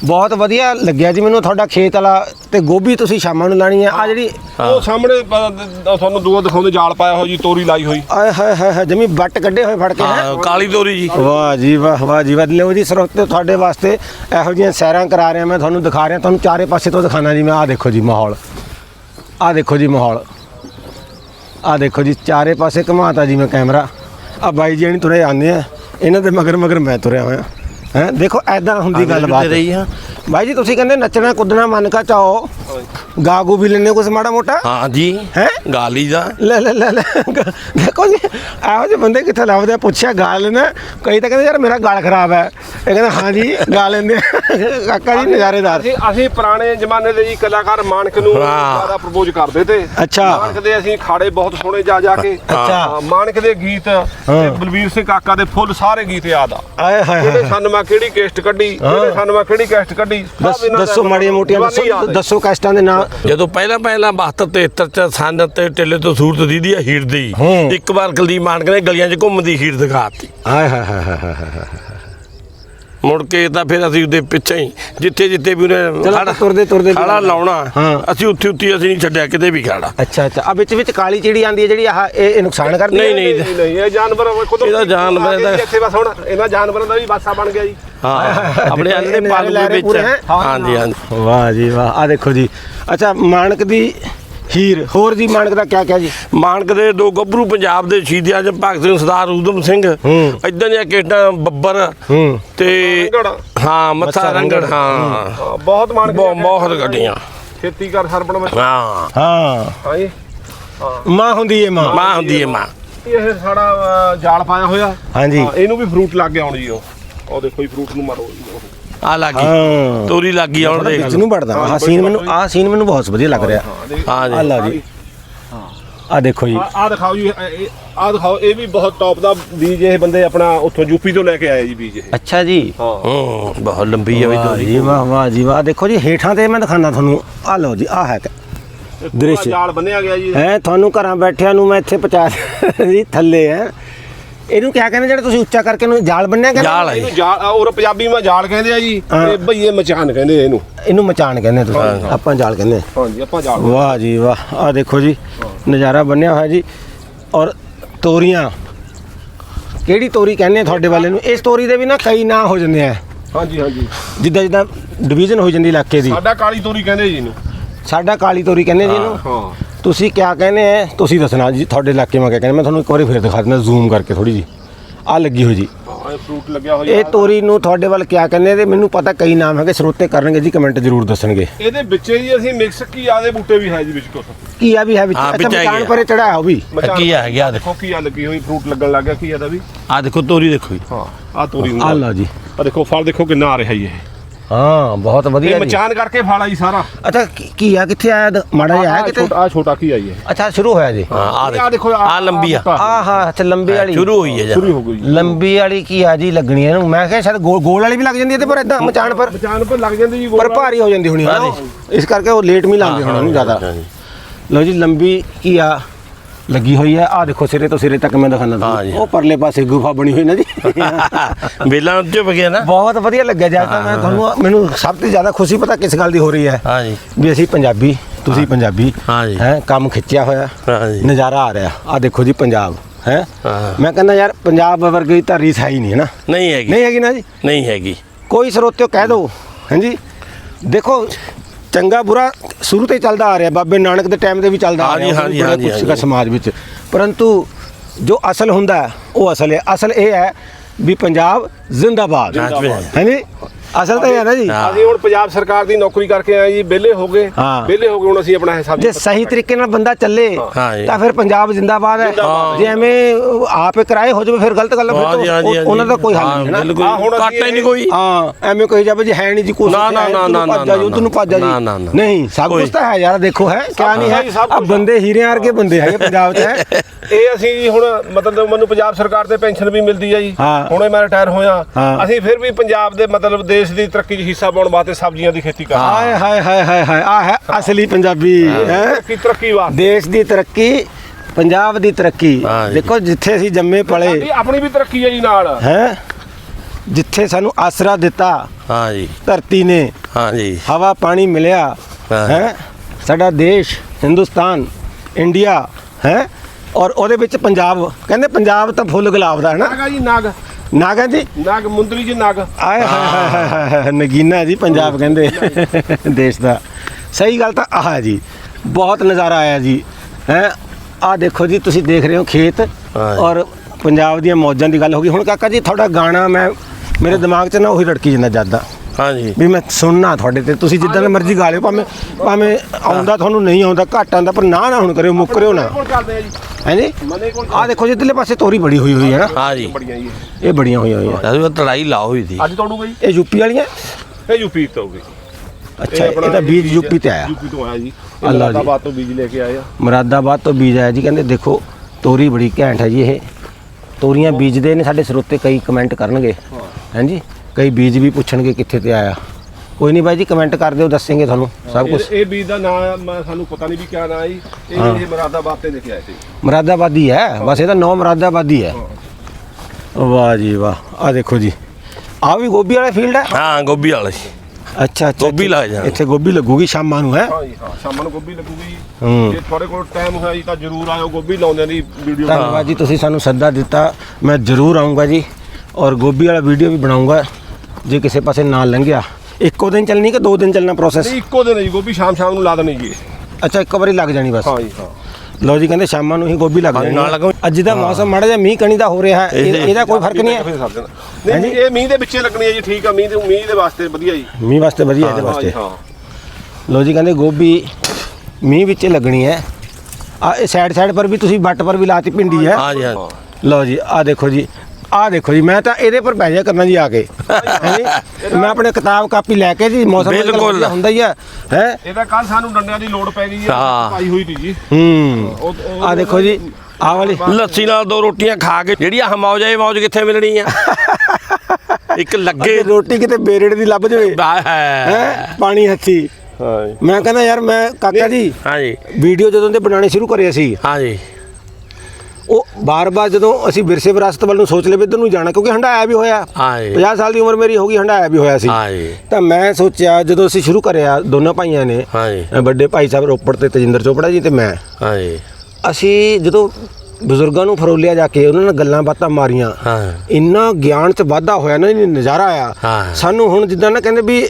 ਬਹੁਤ ਵਧੀਆ ਲੱਗਿਆ ਜੀ ਮੈਨੂੰ ਤੁਹਾਡਾ ਖੇਤ ਵਾਲਾ ਤੇ ਗੋਭੀ ਤੁਸੀਂ ਸ਼ਾਮਾਂ ਨੂੰ ਲਾਣੀ ਆ। ਆ ਜਿਹੜੀ ਉਹ ਸਾਹਮਣੇ ਤੁਹਾਨੂੰ ਦੂਆ ਦਿਖਾਉਂਦੇ ਜਾਲ ਪਾਇਆ ਹੋਇਆ ਜੀ ਤੋਰੀ ਲਾਈ ਹੋਈ। ਆਏ ਹਾਏ ਹਾਏ ਹਾਏ ਜਮੀ ਬੱਟ ਕੱਢੇ ਹੋਏ ਫੜ ਕੇ ਹੈ? ਹਾਂ ਕਾਲੀ ਤੋਰੀ ਜੀ। ਵਾਹ ਜੀ ਵਾਹ ਵਾਹ ਜੀ ਵਾਹ। ਲਿਓ ਜੀ ਸਰੋਤੇ ਤੁਹਾਡੇ ਵਾਸਤੇ ਇਹੋ ਜਿਹੀਆਂ ਸੈਰਾਂ ਕਰਾ ਰਿਹਾ ਮੈਂ ਤੁਹਾਨੂੰ ਦਿਖਾ ਰਿਹਾ ਤੁਹਾਨੂੰ ਚਾਰੇ ਪਾਸੇ ਤੋਂ ਦਿਖਾਣਾ ਜੀ ਮੈਂ। ਆਹ ਦੇਖੋ ਜੀ ਮਾਹੌਲ। ਆਹ ਦੇਖੋ ਜੀ ਮਾਹੌਲ। ਆਹ ਦੇਖੋ ਜੀ, ਚਾਰੇ ਪਾਸੇ ਘੁਮਾਤਾ ਜੀ ਮੈਂ ਕੈਮਰਾ। ਆ ਬਾਈ ਜੀ ਨਹੀਂ ਤੁਰੇ ਆਉਂਦੇ ਆ। ਇਹਨਾਂ ਦੇ ਮਗਰ ਮਗਰ ਮੈਂ ਤੁਰਿਆ ਹੋਇਆ। ਹੈ? ਦੇਖੋ ਐਦਾਂ ਹੁੰਦੀ ਗੱਲਬਾਤ। ਰਹੀ ਆ। ਬਾਈ ਜੀ ਤੁਸੀਂ ਕਹਿੰਦੇ ਨੱਚਣਾ ਕੁੱਦਣਾ ਮਨ ਕਾ ਚਾਓ। ਗਾਗੂ ਵੀ ਲੈਣੇ ਕੁਛ ਮਾੜਾ ਮੋਟਾ? ਹਾਂ ਜੀ। ਹੈ? ਗਾਲੀ ਦਾ। ਲੈ ਲੈ ਲੈ ਦੇਖੋ ਜੀ ਇਹੋ ਜਿਹੇ ਬੰਦੇ ਕਿੱਥੇ ਲੱਭਦੇ ਆ? ਪੁੱਛਿਆ ਗਾ ਲੈਣਾ ਕਈ ਤਾਂ ਕਹਿੰਦੇ ਯਾਰ ਮੇਰਾ ਗਲ ਖਰਾਬ ਹੈ। ਇਹ ਕਹਿੰਦਾ ਹਾਂ ਜੀ ਗਾ ਲੈਂਦੇ। ਕਾਕਾ ਜੀ ਨਜ਼ਾਰੇਦਾਰ। ਅਸੀਂ ਅਸੀਂ ਪੁਰਾਣੇ ਜ਼ਮਾਨੇ ਦੇ ਜੀ ਕਲਾਕਾਰ ਮਾਨਕ ਨੂੰ। ਜ਼ਿਆਦਾ ਪ੍ਰਪੋਜ਼ ਕਰਦੇ ਤੇ। ਅੱਛਾ। ਮਾਨਕ ਦੇ ਅਸੀਂ ਖਾੜੇ ਬਹੁਤ ਸੋਹਣੇ ਜਾ ਜਾ ਕੇ। ਅੱਛਾ। ਮਾਨਕ ਦੇ ਗੀਤ ਤੇ ਬਲਵੀਰ ਸਿੰਘ ਕਾਕਾ ਦੇ ਫੁੱਲ ਸਾਰੇ ਗੀਤ ਯਾਦ ਆ। ਆਏ ਹਾਏ ਹਾਏ। ਸਨ ਮੈਂ ਕਿਹੜੀ ਕੇਸਟ ਕੱਢੀ ਕਿਹੜੇ ਸਨ ਮੈਂ ਕਿਹੜੀ ਕੇਸਟ ਕੱਢੀ ਦੱਸ ਇਹਨਾਂ ਮਾੜੀਆਂ ਮੋਟੀਆਂ ਦੱਸੋ। ਦੱਸੋ ਕਸ਼ਟਾਂ ਦੇ ਨਾਂ ਜਦੋਂ ਪਹਿਲਾਂ ਪਹਿਲਾਂ 72 73 ਚ ਸੰਨ ਤੇ ਟਿੱਲੇ ਤੋਂ ਸੂਰਤ ਦੀਦੀ ਆ ਹੀਰ ਦੀ। ਇੱਕ ਵਾਰ ਕੁਲਦੀਪ ਮਾਨਕ ਨੇ ਗਲੀਆਂ 'ਚ ਘੁੰਮਦੀ ਹੀਰ ਦਿਖਾਤੀ ਆਏ ਹਾਏ ਹਾਏ ਹਾਏ ਹਾਏ ਹਾਏ। ਮੁੜ ਕੇ ਤਾਂ ਫਿਰ ਅਸੀਂ ਉਹਦੇ ਪਿੱਛੇ ਹੀ ਜਿੱਥੇ ਜਿੱਥੇ ਵੀ ਉਹਨੇ ਚਲੋ ਖੜਾ- ਤੁਰਦੇ ਤੁਰਦੇ ਵੀ ਖੜਾ ਲਾਉਣਾ ਹਾਂ। ਅਸੀਂ ਉੱਥੇ ਉੱਥੇ ਅਸੀਂ ਨਹੀਂ ਛੱਡਿਆ ਕਿਤੇ ਵੀ ਖੜਾ। ਅੱਛਾ ਅੱਛਾ। ਆ ਵਿੱਚ ਵਿੱਚ ਕਾਲੀ ਚਿੜੀ ਆਂਦੀ ਹੈ ਜਿਹੜੀ ਆਹ ਇਹ ਇਹ ਨੁਕਸਾਨ ਕਰਦੀ ਨਹੀਂ, ਨਹੀਂ। ਨਹੀਂ ਨਹੀਂ ਇਹ ਜਾਨਵਰ ਕੁਦਰਤੀ ਇਹਦਾ ਜਾਨਵਰ ਆ ਗਏ ਜੀ ਇਹਦਾ- ਇੱਥੇ ਬਸ ਹੁਣ ਇਹਨਾਂ ਜਾਨਵਰਾਂ ਦਾ ਵੀ ਵਾਸਾ ਬਣ ਗਿਆ ਜੀ। ਹਾਂ ਆਪਣੇ ਆਲੇ ਦੇ ਪਾਲੂ ਲੈ ਦੇ ਵਿੱਚ। ਪੂਰੇ, ਹੈਂ? ਹਾਂਜੀ ਹਾਂਜੀ। ਵਾਹ ਜੀ ਵਾਹ। ਆ ਦੇਖੋ ਜੀ। ਅੱਛਾ ਮਾਨਕ ਦੀ ਹੀਰ ਹੋਰ ਜੀ ਮਾਨਕ ਦਾ ਕਿਆ ਕਿਆ ਜੀ? ਮਾਨਕ ਦੇ ਦੋ ਗੱਭਰੂ ਪੰਜਾਬ ਦੇ ਸ਼ਹੀਦਾਂ ਚ ਭਗਤ ਸਿੰਘ ਸਰਦਾਰ ਊਧਮ ਸਿੰਘ ਹੂੰ। ਇਦਾਂ ਦੀਆਂ ਕਿਹੜਾ ਬੱਬਰ ਹੂੰ। ਤੇ। ਹਾਂ ਮੱਥਾ ਰੰਗੜ ਹਾਂ। ਬਹੁਤ ਮਾਣ ਬਹੁਤ ਬਹੁਤ ਗੱਡੀਆਂ। ਖੇਤੀ ਕਰ ਸਰਪਣ ਵਿੱਚ ਹਾਂ। ਹਾਂ। ਮਾਂ ਹੁੰਦੀ ਏ ਮਾਂ। ਮਾਂ ਹੁੰਦੀ ਹੈ ਮਾਂ। ਇਹ ਸਾਡਾ ਜਾਲ ਪਾਇਆ ਹੋਇਆ। ਹਾਂਜੀ। ਇਹਨੂੰ ਵੀ ਫਰੂਟ ਲੱਗ ਗਿਆ ਹੁਣ ਜੀ ਉਹ। ਉਹ ਦੇਖੋ ਜੀ ਫਰੂਟ ਨੂੰ ਮਾਰੋ। ਆ ਲੱਗੀ ਹਾਂ। ਤੋਰੀ ਲੱਗੀ ਆਉਣ ਦੇ। ਵਿੱਚ ਨੂੰ ਵੜਦਾ। ਆਹ ਸੀਨ ਮੈਨੂੰ ਆਹ ਸੀਨ ਮੈਨੂੰ ਬਹੁਤ ਵਧੀਆ ਲੱਗ ਰਿਹਾ। ਹਾਂ ਦੇਖ। ਹਾਂ ਆ ਜੀ ਲਓ ਜੀ। ਆ ਦੇਖੋ। ਜੀ। ਆ ਦਿਖਾਓ ਜੀ ਆ ਦਿਖਾਓ ਇਹ ਵੀ ਬਹੁਤ ਟੌਪ ਦਾ ਬੀਜ ਇਹ ਬੰਦੇ ਆਪਣਾ ਉੱਥੋਂ ਯੂਪੀ ਤੋਂ ਲੈ ਕੇ ਆਏ ਜੀ ਬੀਜ ਇਹ। ਅੱਛਾ ਜੀ। ਹਾਂ। ਹੂੰ ਬਹੁਤ ਲੰਬੀ ਹੈ ਵੀ ਵਾਹ ਤੋਰੀ ਜੀ ਵਾਹ ਵਾਹ ਜੀ ਵਾਹ। ਦੇਖੋ ਜੀ ਹੇਠਾਂ ਤੇ ਮੈਂ ਦਿਖਾਣਾ ਤੁਹਾਨੂੰ। ਆ ਲਓ ਜੀ ਆ ਹੈ ਪੂਰਾ ਦ੍ਰਿਸ਼। ਜਾਲ ਬੰਨਿਆ ਗਿਆ ਜੀ। ਹੈ ਤੁਹਾਨੂੰ ਘਰਾਂ ਬੈਠਿਆਂ ਨੂੰ ਮੈਂ ਇੱਥੇ ਪਹੁੰਚਾ ਜੀ ਥੱਲੇ ਹੈ। ਇਹਨੂੰ ਕਿਆ ਕਹਿੰਦੇ ਜਿਹੜਾ ਤੁਸੀਂ ਉੱਚਾ ਕਰਕੇ ਇਹਨੂੰ ਜਾਲ ਬੰਨਿਆ ਕਹਿੰਦੇ? ਜਾਲ ਹੈ ਇਹਨੂੰ ਜਾਲ ਔਰ ਪੰਜਾਬੀ ਮੈਂ ਜਾਲ ਕਹਿੰਦੇ ਆ ਜੀ। ਤੇ ਭਈਏ ਮਚਾਨ ਕਹਿੰਦੇ ਇਹਨੂੰ। ਇਹਨੂੰ ਮਚਾਣ ਕਹਿੰਦੇ ਤੁਸੀਂ। ਆਪਾਂ ਜਾਲ ਕਹਿੰਦੇ ਹਾਂਜੀ ਆਪਾਂ ਜਾਲ ਵਾਹ ਜੀ ਵਾਹ। ਆ ਦੇਖੋ ਜੀ ਨਜ਼ਾਰਾ ਬੰਨਿਆ ਹੋਇਆ ਜੀ। ਔਰ ਤੋਰੀਆਂ। ਕਿਹੜੀ ਤੋਰੀ ਕਹਿੰਦੇ ਆ ਤੁਹਾਡੇ ਵਾਲੇ ਨੂੰ ਇਸ ਤੋਰੀ ਦੇ ਵੀ ਨਾ ਕਈ ਨਾਂ ਹੋ ਜਾਂਦੇ ਆ। ਹਾਂਜੀ ਹਾਂਜੀ। ਜਿੱਦਾਂ ਜਿੱਦਾਂ ਡਿਵੀਜ਼ਨ ਹੋ ਜਾਂਦੀ ਇਲਾਕੇ ਦੀ। ਸਾਡਾ ਕਾਲੀ ਤੋਰੀ ਕਹਿੰਦੇ ਜੀ ਇਹਨੂੰ। ਸਾਡਾ ਕਾਲੀ ਤੋਰੀ ਕਹਿੰਦੇ ਜੀ ਇਹਨੂੰ? ਹਾਂ। ਤੁਸੀਂ ਕਿਆ ਕਹਿੰਦੇ ਆ? ਤੁਸੀਂ ਦੱਸਣਾ ਜੀ ਤੁਹਾਡੇ ਇਲਾਕੇ ਮੈਂ ਕਿਆ ਕਹਿੰਦੇ ਮੈਂ ਤੁਹਾਨੂੰ ਇੱਕ ਵਾਰੀ ਫਿਰ ਦਿਖਾ ਦਿੰਦਾ ਜ਼ੂਮ ਕਰਕੇ ਥੋੜੀ ਜੀ ਆ ਲੱਗੀ ਹੋਈ ਜੀ। ਹਾਂ ਇਹ ਫਰੂਟ ਲੱਗਿਆ ਹੋਇਆ ਇਹ ਤੋਰੀ ਨੂੰ ਤੁਹਾਡੇ ਵੱਲ ਕਿਆ ਕਹਿੰਦੇ ਤੇ ਮੈਨੂੰ ਪਤਾ ਕਈ ਨਾਮ ਹੈਗੇ ਸਰੋਤੇ ਕਰਨਗੇ ਜੀ ਕਮੈਂਟ ਜ਼ਰੂਰ ਦੱਸਣਗੇ। ਇਹਦੇ ਵਿੱਚੇ ਜੀ ਅਸੀਂ ਮਿਕਸ ਕੀਆ ਦੇ ਬੂਟੇ ਵੀ ਹੈ ਜੀ ਵਿੱਚ ਕੁਛ। ਕੀਆ ਵੀ ਹੈ ਵਿੱਚ? ਹਾਂ, ਅੱਛਾ ਵਿੱਚ ਮਕਾਨ ਹੈਗੇ ਆ। ਪਰੇ ਚੜਾਇਆ ਉਹ ਵੀ। ਮਚਾਨ ਕੀ ਆ ਗਿਆ ਦੇਖੋ। ਦੇਖੋ ਕੀਆ ਲੱਗੀ ਹੋਈ ਫਰੂਟ ਲੱਗਣ ਲੱਗ ਗਿਆ ਕੀਆ ਦਾ ਵੀ। ਆ ਦੇਖੋ ਤੋਰੀ ਦੇਖੋ ਜੀ। ਹਾਂ ਆ ਤੋਰੀ ਆ ਲਓ ਜੀ। ਆ ਦੇਖੋ ਫਲ ਦੇਖੋ ਕਿੰਨਾ ਆ ਰਿਹਾ ਜੀ ਇਹ। ਹਾਂ ਬਹੁਤ ਵਧੀਆ ਇਹ ਜੀ। ਮਚਾਨ ਕਰਕੇ ਫਲ ਆ ਜੀ ਸਾਰਾ। ਅੱਛਾ ਕੀ- ਕੀਆ ਕਿੱਥੇ ਆਇਆ ਦ- ਮਾੜਾ ਜਿਹਾ ਆਇਆ ਕਿਤੇ? ਆ ਛੋਟਾ ਕੀ ਆਈ ਇਹ? ਅੱਛਾ ਸ਼ੁਰੂ ਹੋਇਆ ਜੀ। ਹਾਂ ਆ ਦੇਖੋ ਦੇਖੋ, ਆ ਲੰਬੀ ਆ। ਆਹ ਆ ਹਾਂ ਅੱਛਾ ਲੰਬੀ ਵਾਲੀ। ਸ਼ੁਰੂ ਹੋਈ ਹੈ ਸ਼ੁਰੂ ਹੋ ਗਈ ਲੰਬੀ ਵਾਲੀ ਕੀ ਆ ਜੀ ਲੱਗਣੀ ਹੈ ਇਹਨੂੰ? ਮੈਂ ਕਿਹਾ ਸ਼ਾਇਦ ਗੋਲ ਗੋਲ ਵਾਲੀ ਵੀ ਲੱਗ ਜਾਂਦੀ ਹੈ ਤੇ ਪਰ ਇਦਾਂ ਮਚਾਣ ਪਰ ਮਚਾਨ ਪਰ ਲੱਗ ਜਾਂਦੀ ਜੀ ਪਰ ਭਾਰੀ ਹੋ ਜਾਂਦੀ ਹੋਣੀ ਹੈ ਨਾ। ਇਸ ਕਰਕੇ ਉਹ ਲੇਟ ਵੀ ਲਾਉਂਦੇ ਹੋਣੇ ਉਹਨੂੰ ਜ਼ਿਆਦਾ। ਲਓ ਜੀ ਲੰਬੀ ਕੀ ਆ? ਲੱਗੀ ਹੋਈ ਹੈ। ਆ ਦੇਖੋ ਸਿਰੇ ਤੋਂ ਸਿਰੇ ਤੱਕ ਮੈਂ ਦਿਖਾਣਾ ਹਾਂ ਜੀ। ਉਹ ਪਰਲੇ ਪਾਸੇ ਗੁਫਾ ਬਣੀ ਹੋਈ ਨਾ ਜੀ। *laughs* ਵੇਲਾਂ ਉੱਤੇ ਵਗਿਆ ਨਾ। ਬਹੁਤ ਵਧੀਆ ਲੱਗਿਆ ਜਾ। ਤਾਂ ਮੈਂ ਤੁਹਾਨੂੰ ਮੈਨੂੰ ਸਭ ਤੋਂ ਜ਼ਿਆਦਾ ਖੁਸ਼ੀ ਪਤਾ ਕਿਸ ਗੱਲ ਦੀ ਹੋ ਰਹੀ ਹੈ? ਹਾਂ ਜੀ। ਵੀ ਅਸੀਂ ਪੰਜਾਬੀ ਤੁਸੀਂ ਪੰਜਾਬੀ ਹਾਂ ਜੀ। ਹੈ ਕੰਮ ਖਿੱਚਿਆ ਹੋਇਆ। ਹਾਂ ਜੀ। ਨਜ਼ਾਰਾ ਆ ਰਿਹਾ। ਆ ਦੇਖੋ ਜੀ ਪੰਜਾਬ ਹੈ। ਹਾਂ। ਮੈਂ ਕਹਿੰਦਾ ਯਾਰ ਪੰਜਾਬ ਵਰਗੀ ਤਾਂ ਰੀਸ ਹੈ ਹੀ ਨਹੀਂ ਹੈ ਨਾ? ਨਹੀਂ ਹੈਗੀ। ਨਹੀਂ ਹੈਗੀ ਨਾ ਜੀ? ਨਹੀਂ ਹੈਗੀ। ਕੋਈ ਸਰੋਤਿਓ ਕਹਿ ਦਿਓ ਹਾਂਜੀ ਦੇਖੋ ਚੰਗਾ ਬੁਰਾ ਸ਼ੁਰੂ ਤੋਂ ਹੀ ਚੱਲਦਾ ਆ ਰਿਹਾ ਬਾਬੇ ਨਾਨਕ ਦੇ ਟਾਈਮ ਤੇ ਵੀ ਚੱਲਦਾ ਆ ਰਿਹਾ ਹਾਂਜੀ, ਹਾਂਜੀ, ਹਾਂਜੀ। ਸਮਾਜ ਵਿੱਚ ਪਰੰਤੂ ਜੋ ਅਸਲ ਹੁੰਦਾ ਹੈ, ਉਹ ਅਸਲ ਹੈ ਅਸਲ ਇਹ ਹੈ ਵੀ ਪੰਜਾਬ ਜ਼ਿੰਦਾਬਾਦ ਜ਼ਿੰਦਾਬਾਦ। ਹਾਂਜੀ ਅਸਲ ਤਾਂ ਇਹ ਹੈ ਨਾ ਜੀ। ਅਸੀਂ ਹੁਣ ਪੰਜਾਬ ਸਰਕਾਰ ਦੀ ਨੌਕਰੀ ਕਰਕੇ ਆਏ ਜੀ ਵਿਹਲੇ ਹੋ ਗਏ। ਹਾਂ। ਵਿਹਲੇ ਹੋ ਗਏ ਹੁਣ ਅਸੀਂ ਆਪਣਾ ਹਿਸਾਬ ਜੇ ਸਹੀ ਤਰੀਕੇ ਨਾਲ ਬੰਦਾ ਚੱਲੇ ਹਾਂ। ਜੀ। ਤਾਂ ਫਿਰ ਪੰਜਾਬ ਜ਼ਿੰਦਾਬਾਦ ਹੈ। ਜੇ ਐਵੇਂ ਆਪੇ ਕਰਾਏ ਹੋ ਜਾਵੇ ਫਿਰ ਗਲਤ ਗੱਲ ਹੈ, ਫਿਰ ਹਾਂ ਜੀ, ਹਾਂ ਤਾਂ ਜੀ, ਉਹ- ਉਹਨਾਂ ਦਾ ਕੋਈ ਹੱਲ ਨਹੀਂ। ਹੈ ਨਾ ਬਿਲਕੁਲ। ਹੁਣ ਅਸੀਂ ਘਾਟਾ ਹੀ ਨਹੀਂ ਕੋਈ। ਹਾਂ ਐਵੇਂ ਕਹੀ ਜਾਵੇ ਜੀ ਹੈ ਨਹੀਂ ਜੀ ਕੁਛ ਨਾ, ਨਾ, ਨਾ, ਨੂੰ ਨਾ, ਭੱਜ ਜਾ ਜੀ, ਨਾ, ਉੱਧਰ ਨੂੰ ਭੱਜ ਜਾ। ਨਾ, ਨਾ, ਜੀ ਨਾ। ਨਹੀਂ ਸਭ ਕੋਈ- ਕੁਝ ਤਾਂ ਹੈ ਯਾਰ ਦੇਖੋ ਹੈ ਕਿਆ ਨਹੀਂ ਹੈ? ਸਭ ਆ ਕੁਛ। ਬੰਦੇ ਹੀਰਿਆਂ ਵਰਗੇ ਬੰਦੇ ਹੈਗੇ ਪੰਜਾਬ 'ਚ ਹੈ। ਇਹ ਅਸੀਂ ਜੀ ਹੁਣ ਮਤਲਬ ਮੈਨੂੰ ਪੰਜਾਬ ਸਰਕਾਰ ਤੇ ਪੈਨਸ਼ਨ ਵੀ ਮਿਲਦੀ ਹੈ ਜੀ। ਹਾਂ। ਹੁਣੇ ਮੈਂ ਰਿਟਾਇਰ ਹੋਇਆ। ਹਾਂ। ਅਸੀਂ ਫਿਰ ਵੀ ਪੰਜਾਬ ਦੇ ਮਤਲਬ ਦੇਸ਼ ਦੀ ਤਰੱਕੀ 'ਚ ਹਿੱਸਾ ਪਾਉਣ ਵਾਸਤੇ ਸਬਜ਼ੀਆਂ ਦੀ ਖੇਤੀ ਕਰਦੇ ਹਾਏ ਹਾਏ ਹਾਏ ਹਾਏ ਹਾਏ ਆ ਹੈ ਅਸਲੀ ਪੰਜਾਬੀ ਹੈ। ਤਰੱਕੀ ਤਰੱਕੀ ਵਾਸਤੇ। ਦੇਸ਼ ਦੀ ਤਰੱਕੀ ਪੰਜਾਬ ਦੀ ਤਰੱਕੀ। ਦੇਖੋ ਜਿੱਥੇ ਅਸੀਂ ਜੰਮੇ ਪਲੇ ਆਪਣੀ ਵੀ ਤਰੱਕੀ ਹੈ ਜੀ ਨਾਲ। ਹੈ? ਜਿੱਥੇ ਸਾਨੂੰ ਆਸਰਾ ਦਿੱਤਾ ਹਾਂ ਜੀ। ਧਰਤੀ ਨੇ ਹਾਂ ਜੀ। ਹਵਾ ਪਾਣੀ ਮਿਲਿਆ ਹਾਂ। ਹੈ? ਸਾਡਾ ਦੇਸ਼ ਹਿੰਦੁਸਤਾਨ ਇੰਡੀਆ ਹੈ? ਔਰ ਉਹਦੇ ਵਿੱਚ ਪੰਜਾਬ ਕਹਿੰਦੇ ਪੰਜਾਬ ਤਾਂ ਫੁੱਲ ਗੁਲਾਬ ਦਾ ਹੈ ਨਾ? ਨਾਗਾ ਜੀ ਨਾਗ। ਨਾਗਾ ਜੀ? ਨਾਗ ਮੁੰਦਰੀ ਜੀ ਨਾਗ। ਆਏ ਹਾਏ ਹਾਏ ਹਾਏ ਹਾਏ ਹਾਏ ਨਗੀਨਾ ਜੀ ਪੰਜਾਬ ਕਹਿੰਦੇ। ਦੇਸ਼ ਦਾ। ਸਹੀ ਗੱਲ ਤਾਂ ਆਹ ਹੈ ਜੀ। ਬਹੁਤ ਨਜ਼ਾਰਾ ਆਇਆ ਜੀ। ਹੈ? ਆਹ ਦੇਖੋ ਜੀ ਤੁਸੀਂ ਦੇਖ ਰਹੇ ਹੋ ਖੇਤ ਹਾਂ। ਔਰ ਪੰਜਾਬ ਦੀਆਂ ਮੌਜਾਂ ਦੀ ਗੱਲ ਹੋ ਗਈ। ਹੁਣ ਕਾਕਾ ਜੀ ਤੁਹਾਡਾ ਗਾਣਾ ਮੈਂ ਮੇਰੇ ਦਿਮਾਗ 'ਚ ਨਾ ਉਹੀ ਰੜਕੀ ਜਾਂਦਾ ਜਾਂਦਾ ਹਾਂ ਜੀ ਵੀ ਮੈਂ ਸੁਣਨਾ ਤੁਹਾਡੇ ਤੇ। ਤੁਸੀਂ ਜਿੱਦਾਂ ਦਾ ਮਰਜ਼ੀ ਗਾ ਲਿਓ ਭਾਵੇਂ ਭਾਵੇਂ ਆਉਂਦਾ ਤੁਹਾਨੂੰ ਨਹੀਂ ਆਉਂਦਾ ਘੱਟ ਆਉਂਦਾ ਪਰ ਨਾ ਨਾ ਹੁਣ ਕਰਿਓ ਮੁੱਕਰਿਓ ਨਾ। ਆ ਹਾਂਜੀ? ਆਹ ਦੇਖੋ ਜੀ ਇੱਧਰਲੇ ਪਾਸੇ ਤੋਰੀ ਬੜੀ ਹੋਈ ਹੋਈ ਹੈ ਨਾ। ਹਾਂ ਜੀ ਬੜੀਆਂ ਜੀ ਇਹ ਬੜੀਆਂ ਹੋਈਆਂ ਹੋਈਆਂ। ਅਸੀਂ ਤੜਾਈ ਲਾਓ ਹੋਈ ਸੀ। ਅੱਜ ਤੋੜੂਗਾ ਜੀ। ਇਹ ਯੂਪੀ ਵਾਲੀਆਂ? ਇਹ ਯੂਪੀ ਤੋਂ ਹੋਊਗੀ ਅੱਛਾ ਇਹ ਤਾਂ ਬੀਜ ਯੂਪੀ ਤੇ ਆਇਆ। ਯੂਪੀ ਤੋਂ ਆਇਆ ਜੀ। ਬਾਤ ਤੋਂ ਬੀਜ ਲੈ ਕੇ ਆਏ ਆ। ਮੁਰਾਦਾਬਾਦ ਤੋਂ ਬੀਜ ਆਇਆ ਜੀ। ਕਹਿੰਦੇ ਦੇਖੋ ਤੋਰੀ ਬੜੀ ਘੈਂਟ ਹੈ ਜੀ ਇਹ। ਤੋਰੀਆਂ ਬੀਜਦੇ ਨੇ ਸਾਡੇ ਸਰੋਤੇ ਕਈ ਕਮੈਂਟ ਕਰਨਗੇ। ਹਾਂਜੀ? ਕਈ ਬੀਜ ਵੀ ਪੁੱਛਣਗੇ ਕਿੱਥੇ ਤੇ ਆਇਆ। ਕੋਈ ਨਹੀਂ ਬਾਈ ਜੀ ਕਮੈਂਟ ਕਰ ਦਿਓ ਦੱਸਾਂਗੇ ਤੁਹਾਨੂੰ ਸਭ ਕੁਝ ਇਹ- ਬੀਜ ਦਾ ਨਾਮ ਮੈਂ ਸਾਨੂੰ ਪਤਾ ਨਹੀਂ ਵੀ ਕਿਆ ਨਾਮ ਹੈ ਜੀ। ਇਹ। ਇਹ ਮਰਾਦਾਬਾਦ ਤੇ ਲਿਖਿਆ ਸੀ। ਮੁਰਾਦਾਬਾਦੀ ਹੈ? ਬਸ ਇਹਦਾ ਨਾਮ ਮੁਰਾਦਾਬਾਦੀ ਹੈ। ਵਾਹ ਜੀ ਵਾਹ ਆ ਦੇਖੋ ਜੀ। ਆ ਵੀ ਗੋਭੀ ਵਾਲਾ ਫੀਲਡ ਹੈ? ਹਾਂ ਗੋਭੀ ਵਾਲੇ। ਅੱਛਾ ਅੱਛਾ ਗੋਭੀ ਲੱਗ ਜਾਣਾ। ਇੱਥੇ ਗੋਭੀ ਲੱਗੂਗੀ ਸ਼ਾਮਾਂ ਨੂੰ ਹੈ? ਹਾਂ ਜੀ ਹਾਂ ਸ਼ਾਮ ਨੂੰ ਗੋਭੀ ਲੱਗੂਗੀ। ਜੀ ਹੂੰ। ਜੇ ਤੁਹਾਡੇ ਕੋਲ ਟਾਈਮ ਹੋਇਆ ਜੀ ਤਾਂ ਜਰੂਰ ਆਇਓ ਗੋਭੀ ਲਾਉਂਦਿਆਂ ਦੀ ਵੀਡੀਓ ਧੰਨਵਾਦ ਜੀ ਤੁਸੀਂ ਸਾਨੂੰ ਸੱਦਾ ਦਿੱਤਾ। ਮੈਂ ਜ਼ਰੂਰ ਆਉਂਗਾ ਜੀ ਔਰ ਗੋਭੀ ਵਾਲਾ ਵੀਡੀਓ ਵੀ ਬਣਾਉਂਗਾ ਜੇ ਕਿਸੇ ਪਾਸੇ ਨਾ ਲੰਘਿਆ ਇੱਕੋ ਦਿਨ ਚੱਲਣੀ ਕਿ ਦੋ ਦਿਨ ਚੱਲਣਾ ਪ੍ਰੋਸੈਸ ਨਹੀਂ ਇੱਕੋ ਦਿਨ ਹੈ ਜੀ ਗੋਭੀ ਸ਼ਾਮ ਸ਼ਾਮ ਨੂੰ ਲਾ ਦੇਣੀ ਜੀ। ਅੱਛਾ ਇੱਕ ਵਾਰੀ ਲੱਗ ਜਾਣੀ ਬਸ। ਹਾਂ ਜੀ ਹਾਂ। ਲਓ ਜੀ ਕਹਿੰਦੇ ਸ਼ਾਮਾਂ ਨੂੰ ਹੀ ਗੋਭੀ ਲੱਗ ਜਾਣੀ। ਨਾਲ ਲੱਗੋ। ਅੱਜ ਦਾ ਮੌਸਮ ਮਾੜਾ ਜਿਹਾ ਮੀਂਹ ਕਣੀ ਦਾ ਹੋ ਰਿਹਾ ਹੈ। ਇਹ- ਇਹ- ਇਹਦਾ ਕੋਈ ਫ਼ਰਕ ਨਹੀਂ ਹੈ। ਨਹੀਂ ਨਹੀਂ ਇਹ ਮੀਂਹ ਦੇ ਵਿੱਚੇ ਲੱਗਣੀ ਹੈ ਜੀ ਠੀਕ ਆ ਮੀਂਹ ਦੇ ਮੀਂਹ ਦੇ ਵਾਸਤੇ ਵਧੀਆ ਜੀ। ਮੀਂਹ ਵਾਸਤੇ ਵਧੀਆ ਇਹਦੇ ਜੀ ਵਾਸਤੇ। ਹਾਂ। ਲੋ ਜੀ ਕਹਿੰਦੇ ਗੋਭੀ ਮੀਂਹ ਵਿੱਚ ਲੱਗਣੀ ਹੈ। ਆ ਇਹ ਸਾਈਡ ਸਾਈਡ ਪਰ ਵੀ ਤੁਸੀਂ ਵੱਟ ਪਰ ਵੀ ਲਾਤੀ ਭਿੰਡੀ ਹੈ। ਹਾਂ ਜੀ ਹਾਂ। ਲਓ ਜੀ ਆ ਦੇਖੋ ਜੀ ਆ ਦੇਖੋ ਜੀ ਮੈਂ ਤਾਂ ਇਹਦੇ ਪਰ ਪੈ ਜਾ ਕਰਨਾ ਜੀ ਆ ਕੇ। ਹੈਂਜੀ? ਮੈਂ ਆਪਣੇ ਕਿਤਾਬ ਕਾਪੀ ਲੈ ਕੇ ਜੀ ਮੌਸਮ ਕੱਲ੍ਹ ਬਿਲਕੁਲ। ਵਧੀਆ ਹੁੰਦਾ ਹੀ ਆ। ਹੈ? ਇਹਦਾ ਕੱਲ ਸਾਨੂੰ ਡੰਡਿਆਂ ਦੀ ਲੋੜ ਪੈ ਗਈ ਹੈ ਹਾਂ। ਪਾਈ ਹੋਈ ਸੀ ਜੀ। ਹੂੰ। ਉਹ- ਦੇਖੋ ਜੀ ਆ ਵਾਲੀ। ਲੱਸੀ ਨਾਲ ਦੋ ਰੋਟੀਆਂ ਖਾ ਕੇ ਜਿਹੜੀ ਆ ਮੌਜ ਹੈ ਇਹ ਮੌਜ ਕਿੱਥੇ ਮਿਲਣੀ ਆ? *laughs* ਇੱਕ ਲੱਗੇ। ਰੋਟੀ ਕਿਤੇ ਬੇਰੜ ਦੀ ਲੱਭ ਜਵੇ। ਬਾ- ਹੈ। ਹੈ? ਪਾਣੀ ਹੱਥੀ। ਹਾਂ ਮੈਂ ਕਹਿੰਦਾ ਯਾਰ ਮੈਂ ਕਾਕਾ ਜੀ ਹਾਂ ਜੀ। ਵੀਡੀਓ ਜਦੋਂ ਦੇ ਬਣਾਉਣੇ ਸ਼ੁਰੂ ਕਰੇ ਸੀ ਹਾਂ ਜੀ। ਉਹ ਬਾਰ-ਬਾਰ ਜਦੋਂ ਅਸੀਂ ਵਿਰਸੇ ਵਿਰਾਸਤ ਵੱਲ ਨੂੰ ਸੋਚ ਲਏ ਵੀ ਇੱਧਰ ਨੂੰ ਜਾਣਾ ਕਿਉਂਕਿ ਹੰਡਾਇਆ ਵੀ ਹੋਇਆ। ਹਾਂ ਜੀ 50 ਸਾਲ ਦੀ ਉਮਰ ਮੇਰੀ ਹੋ ਗਈ ਹੰਡਾਇਆ ਵੀ ਹੋਇਆ ਸੀ। ਹਾਂ ਜੀ ਤਾਂ ਮੈਂ ਸੋਚਿਆ ਜਦੋਂ ਅਸੀਂ ਸ਼ੁਰੂ ਕਰਿਆ ਦੋਨਾਂ ਭਾਈਆਂ ਨੇ ਹਾਂ ਜੀ ਅ, ਵੱਡੇ ਭਾਈ ਸਾਹਿਬ ਰੋਪੜ ਤੇ ਤਜਿੰਦਰ ਚੋਪੜਾ ਜੀ ਤੇ ਮੈਂ। ਹਾਂ ਜੀ ਅਸੀਂ ਜਦੋਂ ਬਜ਼ੁਰਗਾਂ ਨੂੰ ਫਰੋਲਿਆ ਜਾ ਕੇ ਉਹਨਾਂ ਨਾਲ ਗੱਲਾਂ ਬਾਤਾਂ ਮਾਰੀਆਂ ਹਾਂ। ਇੰਨਾ ਗਿਆਨ ਚ ਵਾਧਾ ਹੋਇਆ ਨਾ ਇਹ ਨਜ਼ਾਰਾ ਆਇਆ। ਹਾਂ। ਸਾਨੂੰ ਹੁਣ ਜਿੱਦਾਂ ਨਾ ਕਹਿੰਦੇ ਵੀ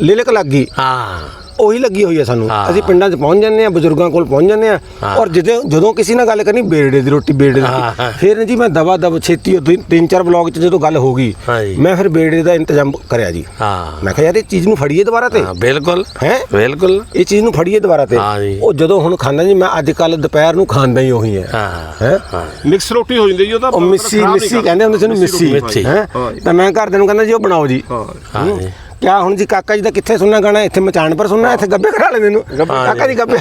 ਲਿਲਕ ਲੱਗ ਗਈ। ਹਾਂ। ਉਹੀ ਲੱਗੀ ਹੋਈ ਹੈ ਸਾਨੂੰ ਹਾਂ। ਅਸੀਂ ਪਿੰਡਾਂ 'ਚ ਪਹੁੰਚ ਜਾਂਦੇ ਆ ਬਜ਼ੁਰਗਾਂ ਕੋਲ ਪਹੁੰਚ ਜਾਂਦੇ ਆ। ਔਰ ਜਦੋਂ ਜਦੋਂ ਕਿਸੇ ਨਾਲ ਗੱਲ ਕਰਨੀ ਬੇੜੇ ਦੀ ਰੋਟੀ ਬੇੜੇ ਦੀ ਹਾਂ, ਹਾਂ। ਰੋਟੀ। ਫਿਰ ਜੀ ਮੈਂ ਦਵਾ ਦਵ ਛੇਤੀ ਉਹ ਤਿੰਨ- ਤਿੰਨ ਚਾਰ ਬਲੌਗ 'ਚ ਜਦੋਂ ਗੱਲ ਹੋ ਗਈ ਹਾਂ ਜੀ। ਮੈਂ ਫਿਰ ਬੇੜੇ ਦਾ ਇੰਤਜ਼ਾਮ ਕਰਿਆ ਜੀ ਹਾਂ ਮੈਂ ਕਿਹਾ ਯਾਰ ਇਹ ਚੀਜ਼ ਨੂੰ ਫੜੀਏ ਦੁਬਾਰਾ ਤੇ ਹਾਂ ਬਿਲਕੁਲ ਹੈ ਬਿਲਕੁਲ ਇਹ ਚੀਜ਼ ਨੂੰ ਫੜੀਏ ਦੁਬਾਰਾ ਤੇ ਹਾਂ ਜੀ। ਉਹ ਜਦੋਂ ਹੁਣ ਖਾਂਦਾ ਜੀ ਮੈਂ ਅੱਜ ਕੱਲ ਦੁਪਹਿਰ ਨੂੰ ਖਾਂਦਾ ਹੀ ਉਹੀ ਹੈ ਹਾਂ ਹੈ ਮਿਕਸ ਰੋਟੀ ਹੋ ਜਾਂਦੀ ਜੀ ਉਹ ਤਾਂ ਉਹ ਮਿੱਸੀ ਮਿੱਸੀ। ਕਹਿੰਦੇ ਹੁੰਦੇ ਸੀ ਉਹਨੂੰ ਮਿੱਸੀ ਮਿੱਸੀ। ਹੈ। ਤਾਂ ਮੈਂ ਘਰਦਿਆਂ ਨੂੰ ਕਹਿੰਦਾ ਜੀ ਉਹ ਬਣਾਓ ਜੀ ਹਾਂ ਹਾਂ ਜੀ ਕਿਆ ਹੁਣ ਜੀ ਕਾਕਾ ਜੀ ਦਾ ਕਿੱਥੇ ਸੁਣਨਾ ਗਾਣਾ? ਇੱਥੇ ਮਚਾਣ ਪਰ ਸੁਣਨਾ ਇੱਥੇ ਗੱਬੇ ਖੜਾ ਲੈਂਦੇ ਨੂੰ ਕਾਕਾ ਜੀ ਗੱਬੇ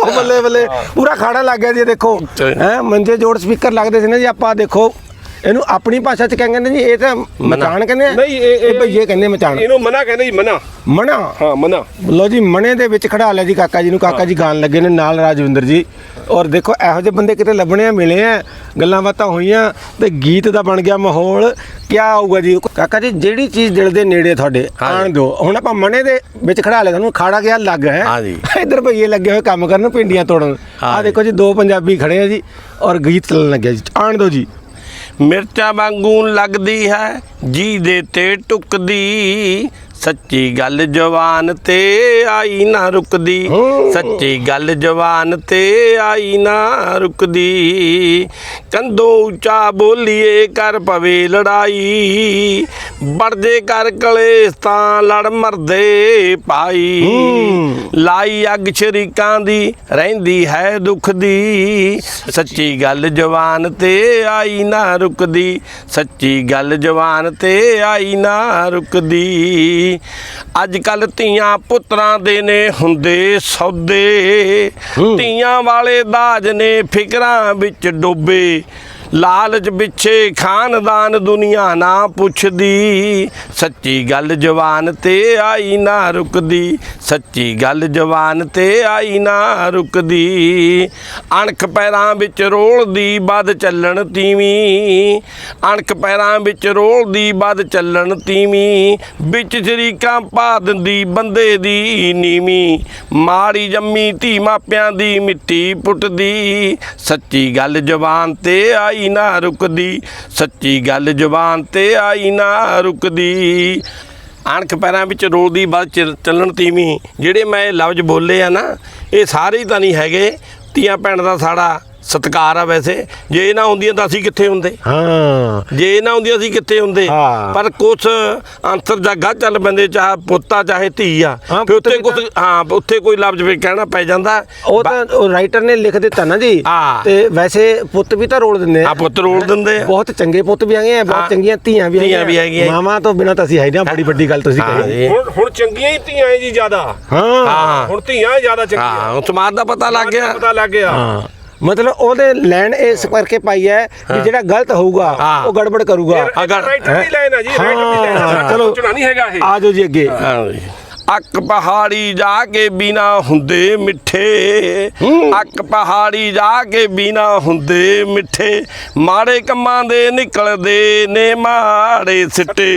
ਉਹ ਬੱਲੇ ਬੱਲੇ ਪੂਰਾ ਖਾੜਾ ਲੱਗ ਗਿਆ ਜੀ ਦੇਖੋ। ਹੈ ਮੰਜੇ ਜੋੜ ਸਪੀਕਰ ਲੱਗਦੇ ਸੀ ਨਾ ਜੀ ਆਪਾਂ ਦੇਖੋ ਇਹਨੂੰ ਆਪਣੀ ਭਾਸ਼ਾ ਚ ਕਹਿੰਦੇ ਨੇ ਜੀ ਇਹ ਤਾਂ ਮਚਾਣ ਕਹਿੰਦੇ ਆ। ਨਹੀਂ, ਇਹ- ਇਹ ਭਈਏ ਕਹਿੰਦੇ ਮਚਾਣ ਇਹਨੂੰ ਮਨਾ ਕਹਿੰਦੇ ਜੀ ਮਨਾ। ਮਣਾ ਹਾਂ ਮਨਾ। ਲੋ ਜੀ ਮਣੇ ਦੇ ਵਿੱਚ ਖੜਾ ਲਿਆ ਜੀ ਕਾਕਾ ਜੀ ਨੂੰ। ਕਾਕਾ ਜੀ ਗਾਣ ਲੱਗੇ ਨੇ ਨਾਲ ਰਾਜਵਿੰਦਰ ਜੀ। ਔਰ ਦੇਖੋ ਇਹੋ ਜਿਹੇ ਬੰਦੇ ਕਿਤੇ ਲੱਭਣੇ ਆ ਮਿਲੇ ਆ ਗੱਲਾਂ ਬਾਤਾਂ ਹੋਈਆਂ ਤੇ ਗੀਤ ਦਾ ਬਣ ਗਿਆ ਮਾਹੌਲ ਕੀ ਆਊਗਾ ਜੀ? ਕਾਕਾ ਜੀ ਜਿਹੜੀ ਚੀਜ਼ ਦਿਲ ਦੇ ਨੇੜੇ ਤੁਹਾਡੇ। ਆਣ ਦਿਓ। ਹੁਣ ਆਪਾਂ ਮਣੇ ਦੇ ਵਿੱਚ ਖੜਾ ਲਿਆ ਤੁਹਾਨੂੰ ਖਾੜਾ ਗਿਆ ਲੱਗ ਹੈ। ਹਾਂਜੀ। ਇੱਧਰ ਭਈਏ ਲੱਗੇ ਹੋਏ ਕੰਮ ਕਰਨ ਪਿੰਡੀਆਂ ਤੋੜਨ। ਆ। ਦੇਖੋ ਜੀ ਦੋ ਪੰਜਾਬੀ ਖੜੇ ਆ ਜੀ ਔਰ ਗੀਤ ਚੱਲਣ ਲੱਗਿਆ ਜੀ। ਆਣ ਦਿਓ ਜੀ। ਮਿਰਚਾਂ ਵਾਂਗੂ ਲੱਗਦੀ ਹੈ ਜੀ ਦੇ ਤੇ ਟੁਕਦੀ। ਸੱਚੀ ਗੱਲ ਜਵਾਨ ਤੇ ਆਈ ਨਾ ਰੁਕਦੀ। ਸੱਚੀ ਗੱਲ ਜਵਾਨ ਤੇ ਆਈ ਨਾ ਰੁਕਦੀ। ਕੰਦੋਂ ਉੱਚਾ ਬੋਲੀਏ ਕਰ ਪਵੇ ਲੜਾਈ। ਵੜਦੇ ਕਰ ਕਲੇਸ਼ ਤਾਂ ਲੜ ਮਰਦੇ ਪਾਈ। ਲਾਈ ਅੱਗ ਸ਼ਰੀਕਾਂ ਦੀ ਰਹਿੰਦੀ ਹੈ ਦੁੱਖ ਦੀ। ਸੱਚੀ ਗੱਲ ਜਵਾਨ ਤੇ ਆਈ ਨਾ ਰੁਕਦੀ। ਸੱਚੀ ਗੱਲ ਜਵਾਨ ਤੇ ਆਈ ਨਾ ਰੁਕਦੀ। ਅੱਜ ਕੱਲ ਧੀਆਂ ਪੁੱਤਰਾਂ ਦੇ ਨੇ ਹੁੰਦੇ ਸੌਦੇ। ਧੀਆਂ ਵਾਲੇ ਦਾਜ ਨੇ ਫਿਕਰਾਂ ਵਿੱਚ ਡੋਬੇ। ਲਾਲਚ ਪਿੱਛੇ ਖਾਨਦਾਨ ਦੁਨੀਆ ਨਾ ਪੁੱਛਦੀ। ਸੱਚੀ ਗੱਲ ਜਵਾਨ ਤੇ ਆਈ ਨਾ ਰੁਕਦੀ। ਸੱਚੀ ਗੱਲ ਜਵਾਨ ਤੇ ਆਈ ਨਾ ਰੁਕਦੀ। ਅਣਖ ਪੈਰਾਂ ਵਿੱਚ ਰੋਲਦੀ ਵੱਧ ਚੱਲਣ ਤੀਵੀਂ। ਅਣਖ ਪੈਰਾਂ ਵਿੱਚ ਰੋਲਦੀ ਵੱਧ ਚੱਲਣ ਤੀਵੀਂ। ਵਿੱਚ ਸ਼ਰੀਕਾਂ ਪਾ ਦਿੰਦੀ ਬੰਦੇ ਦੀ ਨੀਵੀਂ। ਮਾੜੀ ਜੰਮੀ ਧੀ ਮਾਪਿਆਂ ਦੀ ਮਿੱਟੀ ਪੁੱਟਦੀ। ਸੱਚੀ ਗੱਲ ਜਵਾਨ ਤੇ ਆਈ ਨਾ ਰੁਕਦੀ, ਸੱਚੀ ਗੱਲ ਜਵਾਨ ਤੇ ਆਈ ਨਾ ਰੁਕਦੀ। ਅਣਖ ਪੈਰਾਂ ਵਿੱਚ ਰੋਲਦੀ ਵੱਧ ਚੱਲਣ ਤੀਵੀਂ। ਜਿਹੜੇ ਮੈਂ ਇਹ ਲਫ਼ਜ਼ ਬੋਲੇ ਆ ਨਾ, ਇਹ ਸਾਰੇ ਤਾਂ ਨਹੀਂ ਹੈਗੇ। ਧੀਆਂ ਭੈਣ ਦਾ ਸਾੜਾ ਸਤਿਕਾਰ ਆ ਵੈਸੇ। ਜੇ ਇਹ ਨਾ ਹੁੰਦੀਆਂ ਤਾਂ ਅਸੀਂ ਕਿੱਥੇ ਹੁੰਦੇ? ਹਾਂ। ਜੇ ਇਹ ਨਾ ਹੁੰਦੀਆਂ ਅਸੀਂ ਕਿੱਥੇ ਹੁੰਦੇ? ਹਾਂ। ਪਰ ਕੁਛ ਅੰਤਰ ਜਾਗਾ ਚੱਲ ਪੈਂਦੇ ਚਾਹੇ ਪੁੱਤਾ ਚਾਹੇ ਧੀ ਆ। ਫਿਰ ਉੱਥੇ ਪੁੱਤ ਕੁਛ ਹਾਂ ਉੱਥੇ ਕੋਈ ਲਫ਼ਜ਼ ਵੀ ਕਹਿਣਾ ਪੈ ਜਾਂਦਾ। ਉਹ ਤਾਂ ਉਹ ਰਾਈਟਰ ਨੇ ਲਿਖ ਦਿੱਤਾ ਨਾ ਜੀ। ਤੇ ਵੈਸੇ ਪੁੱਤ ਵੀ ਤਾਂ ਰੋਲ ਦਿੰਦੇ ਆ। ਪੁੱਤ ਰੋਲ ਦਿੰਦੇ ਆ। ਬਹੁਤ ਚੰਗੇ ਪੁੱਤ ਵੀ ਹੈਗੇ ਆ। ਬਹੁਤ ਚੰਗੀਆਂ ਧੀਆਂ ਵੀ ਧੀਆਂ ਵੀ ਹੈਗੀਆਂ। ਮਾਵਾਂ ਤੋਂ ਬਿਨਾਂ ਤਾਂ ਅਸੀਂ ਹੈ ਨਹੀਂ। ਬੜੀ ਵੱਡੀ ਗੱਲ ਤੁਸੀਂ ਹਾਂ ਕਹੀ। ਹੁਣ ਹੁਣ ਚੰਗੀਆਂ ਹੀ ਧੀਆਂ ਹੈ ਜੀ ਜ਼ਿਆਦਾ। ਹਾਂ। ਹਾਂ। ਹੁਣ ਧੀਆਂ ਜ਼ਿਆਦਾ ਚੰਗੀਆਂ। ਹਾਂ ਸਮਾਜ ਦਾ ਪਤਾ ਲੱਗ ਗਿਆ। ਪਤਾ ਲੱਗ ਗਿਆ। ਹਾਂ। ਮਤਲਬ ਉਹਦੇ ਲੈਣ ਇਸ ਕਰਕੇ ਪਾਈ ਹੈ ਵੀ ਜਿਹੜਾ ਗਲਤ ਹੋਊਗਾ। ਉਹ ਗੜਬੜ ਕਰੂਗਾ ਅਗਰ- ਰਾਈਟਰ ਦੀ ਲਾਈਨ ਹੈ ਜੀ ਰਾਈਟਰ ਦੀ ਲਾਈਨ ਹਾਂ, ਚਲੋ। ਸੋਚਣਾ ਨਹੀਂ ਹੈਗਾ ਇਹ ਆ ਜਾਓ ਜੀ ਅੱਗੇ ਹਾਂ ਜੀ। ਅੱਕ ਪਹਾੜੀ ਜਾ ਕੇ ਬਿਨਾ ਹੁੰਦੇ ਮਿੱਠੇ। ਅੱਕ ਪਹਾੜੀ ਜਾ ਕੇ ਬਿਨਾ ਹੁੰਦੇ ਮਿੱਠੇ। ਮਾੜੇ ਕੰਮਾਂ ਦੇ ਨਿਕਲਦੇ ਨੇ ਮਾੜੇ ਸਿੱਟੇ।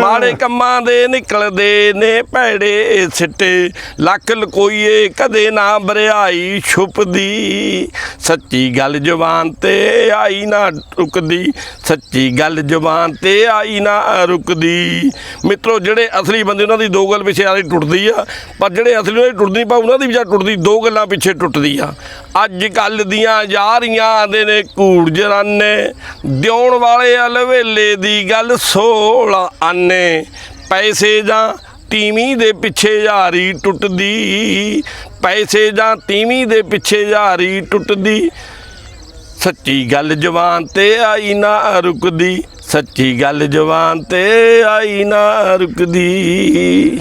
ਮਾੜੇ ਕੰਮਾਂ ਦੇ ਨਿਕਲਦੇ ਨੇ ਭੈੜੇ ਸਿੱਟੇ। ਲੱਖ ਲਕੋਈਏ ਕਦੇ ਨਾ ਬਰਿਆਈ ਛੁਪਦੀ। ਸੱਚੀ ਗੱਲ ਜ਼ੁਬਾਨ ਤੇ ਆਈ ਨਾ ਰੁਕਦੀ। ਸੱਚੀ ਗੱਲ ਜ਼ੁਬਾਨ ਤੇ ਆਈ ਨਾ ਰੁਕਦੀ। ਮਿੱਤਰੋ ਜਿਹੜੇ ਅਸਲੀ ਬੰਦੇ ਉਹਨਾਂ ਦੀ ਦੋ ਗੱਲ ਪਿੱਛੇ ਆਲੀ ਟੁੱਟਦੀ ਆ, ਪਰ ਜਿਹੜੇ ਅਸਲੀ ਉਹਨਾਂ ਟੁੱਟਦੀ ਪਾ ਉਹਨਾਂ ਦੀ ਵੀ ਟੁੱਟਦੀ, ਦੋ ਗੱਲਾਂ ਪਿੱਛੇ ਟੁੱਟਦੀ ਆ। ਅੱਜ ਕੱਲ ਦੀਆਂ ਯਾਰੀਆਂ ਦੇ ਨੇ ਕੂੜ ਜਰਾਨੇ, ਦਿਉਣ ਵਾਲੇ ਅਲਵੇਲੇ ਦੀ ਗੱਲ 16 ਆਨੇ। ਪੈਸੇ ਜਾਂ ਤੀਵੀਂ ਦੇ ਪਿੱਛੇ ਯਾਰੀ ਟੁੱਟਦੀ, ਪੈਸੇ ਜਾਂ ਤੀਵੀਂ ਦੇ ਪਿੱਛੇ ਯਾਰੀ ਟੁੱਟਦੀ। ਸੱਚੀ ਗੱਲ ਜਵਾਨ ਤੇ ਆਈ ਨਾ ਰੁਕਦੀ, ਸੱਚੀ ਗੱਲ ਜਵਾਨ ਤੇ ਆਈ ਨਾ ਰੁਕਦੀ।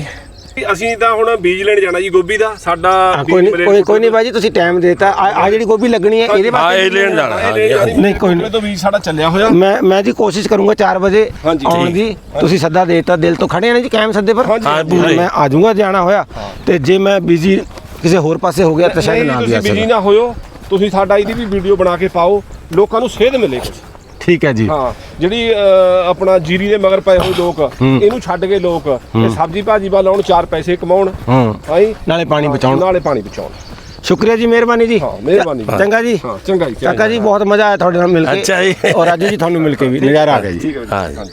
ਅਸੀਂ ਤਾਂ ਹੁਣ ਬੀਜ ਲੈਣ ਜਾਣਾ ਜੀ ਗੋਭੀ ਦਾ। ਸਾਡਾ ਹਾਂ, ਕੋਈ ਨਹੀਂ ਕੋਈ ਕੋਈ ਨਹੀਂ ਬਾਈ ਜੀ ਤੁਸੀਂ ਟਾਈਮ ਦੇਤਾ। ਆ ਜਿਹੜੀ ਗੋਭੀ ਲੱਗਣੀ ਹੈ ਇਹਦੇ ਵਾਸਤੇ ਇਹ ਲੈਣ ਜਾਣਾ ਇਹ ਲੈਣ ਜਾਣੀ। ਨਹੀਂ, ਕੋਈ ਨਹੀਂ। ਤੋਂ ਬੀਜ ਸਾਡਾ ਚੱਲਿਆ ਹੋਇਆ। ਮੈਂ ਮੈਂ ਜੀ ਕੋਸ਼ਿਸ਼ ਕਰੂੰਗਾ 4 ਵਜੇ ਹਾਂਜੀ, ਆਉਣ ਠੀਕ। ਦੀ ਤੁਸੀਂ ਸੱਦਾ ਦੇਤਾ ਦਿਲ ਤੋਂ ਖੜੇ ਆ ਨਾ ਜੀ ਕਾਇਮ ਸੱਦੇ ਪਰ? ਹਾਂਜੀ, ਹਾਂ, ਪੂਰੇ। ਮੈਂ ਆ ਜਾਊਂਗਾ ਜਾਣਾ ਹੋਇਆ। ਤੇ ਜੇ ਮੈਂ ਬਿਜ਼ੀ ਕਿਸੇ ਹੋਰ ਪਾਸੇ ਹੋ ਗਿਆ ਤਾਂ ਸ਼ਾਇਦ ਨਹੀਂ, ਨਾ ਵੀ ਤੁਸੀਂ ਬਿਜ਼ੀ ਨਾ ਹੋਇਓ। ਤੁਸੀਂ ਸਾਡਾ ਇਹਦੀ ਵੀ ਵੀਡੀਓ ਬਣਾ ਕੇ ਪਾਓ। ਲੋਕਾਂ ਨੂੰ ਸੇਧ ਮਿਲੇ ਕੁਛ। ਠੀਕ ਹੈ ਜੀ। ਹਾਂ ਜਿਹੜੀ ਅਹ, ਆਪਣਾ ਜੀਰੀ ਦੇ ਮਗਰ ਪਏ ਹੋਏ ਲੋਕ ਇਹਨੂੰ ਛੱਡ ਕੇ ਲੋਕ ਇਹ ਸਬਜ਼ੀ ਭਾਜੀ ਵੱਲ ਆਉਣ ਚਾਰ ਪੈਸੇ ਕਮਾਉਣ ਹੂੰ। ਹਾਂਜੀ ਨਾਲੇ ਪਾਣੀ ਬਚਾਉਣ। ਨਾਲੇ ਪਾਣੀ ਬਚਾਉਣ। ਸ਼ੁਕਰੀਆ ਜੀ ਮਿਹਰਬਾਨੀ ਜੀ। ਹਾਂ, ਮਿਹਰਬਾਨੀ। ਜੀ। ਚੰਗਾ ਜੀ। ਹਾਂ ਚੰਗਾ ਜੀ ਕਾਕਾ ਜੀ ਬਹੁਤ ਮਜ਼ਾ ਆਇਆ ਤੁਹਾਡੇ ਨਾਲ ਮਿਲ ਕੇ। ਅੱਛਾ ਜੀ। ਔਰ ਰਾਜੂ ਜੀ ਤੁਹਾਨੂੰ ਮਿਲ ਕੇ ਵੀ ਨਜ਼ਾਰਾ ਆ ਗਿਆ ਜੀ। ਠੀਕ ਹੈ। ਜੀ। ਹਾਂਜੀ।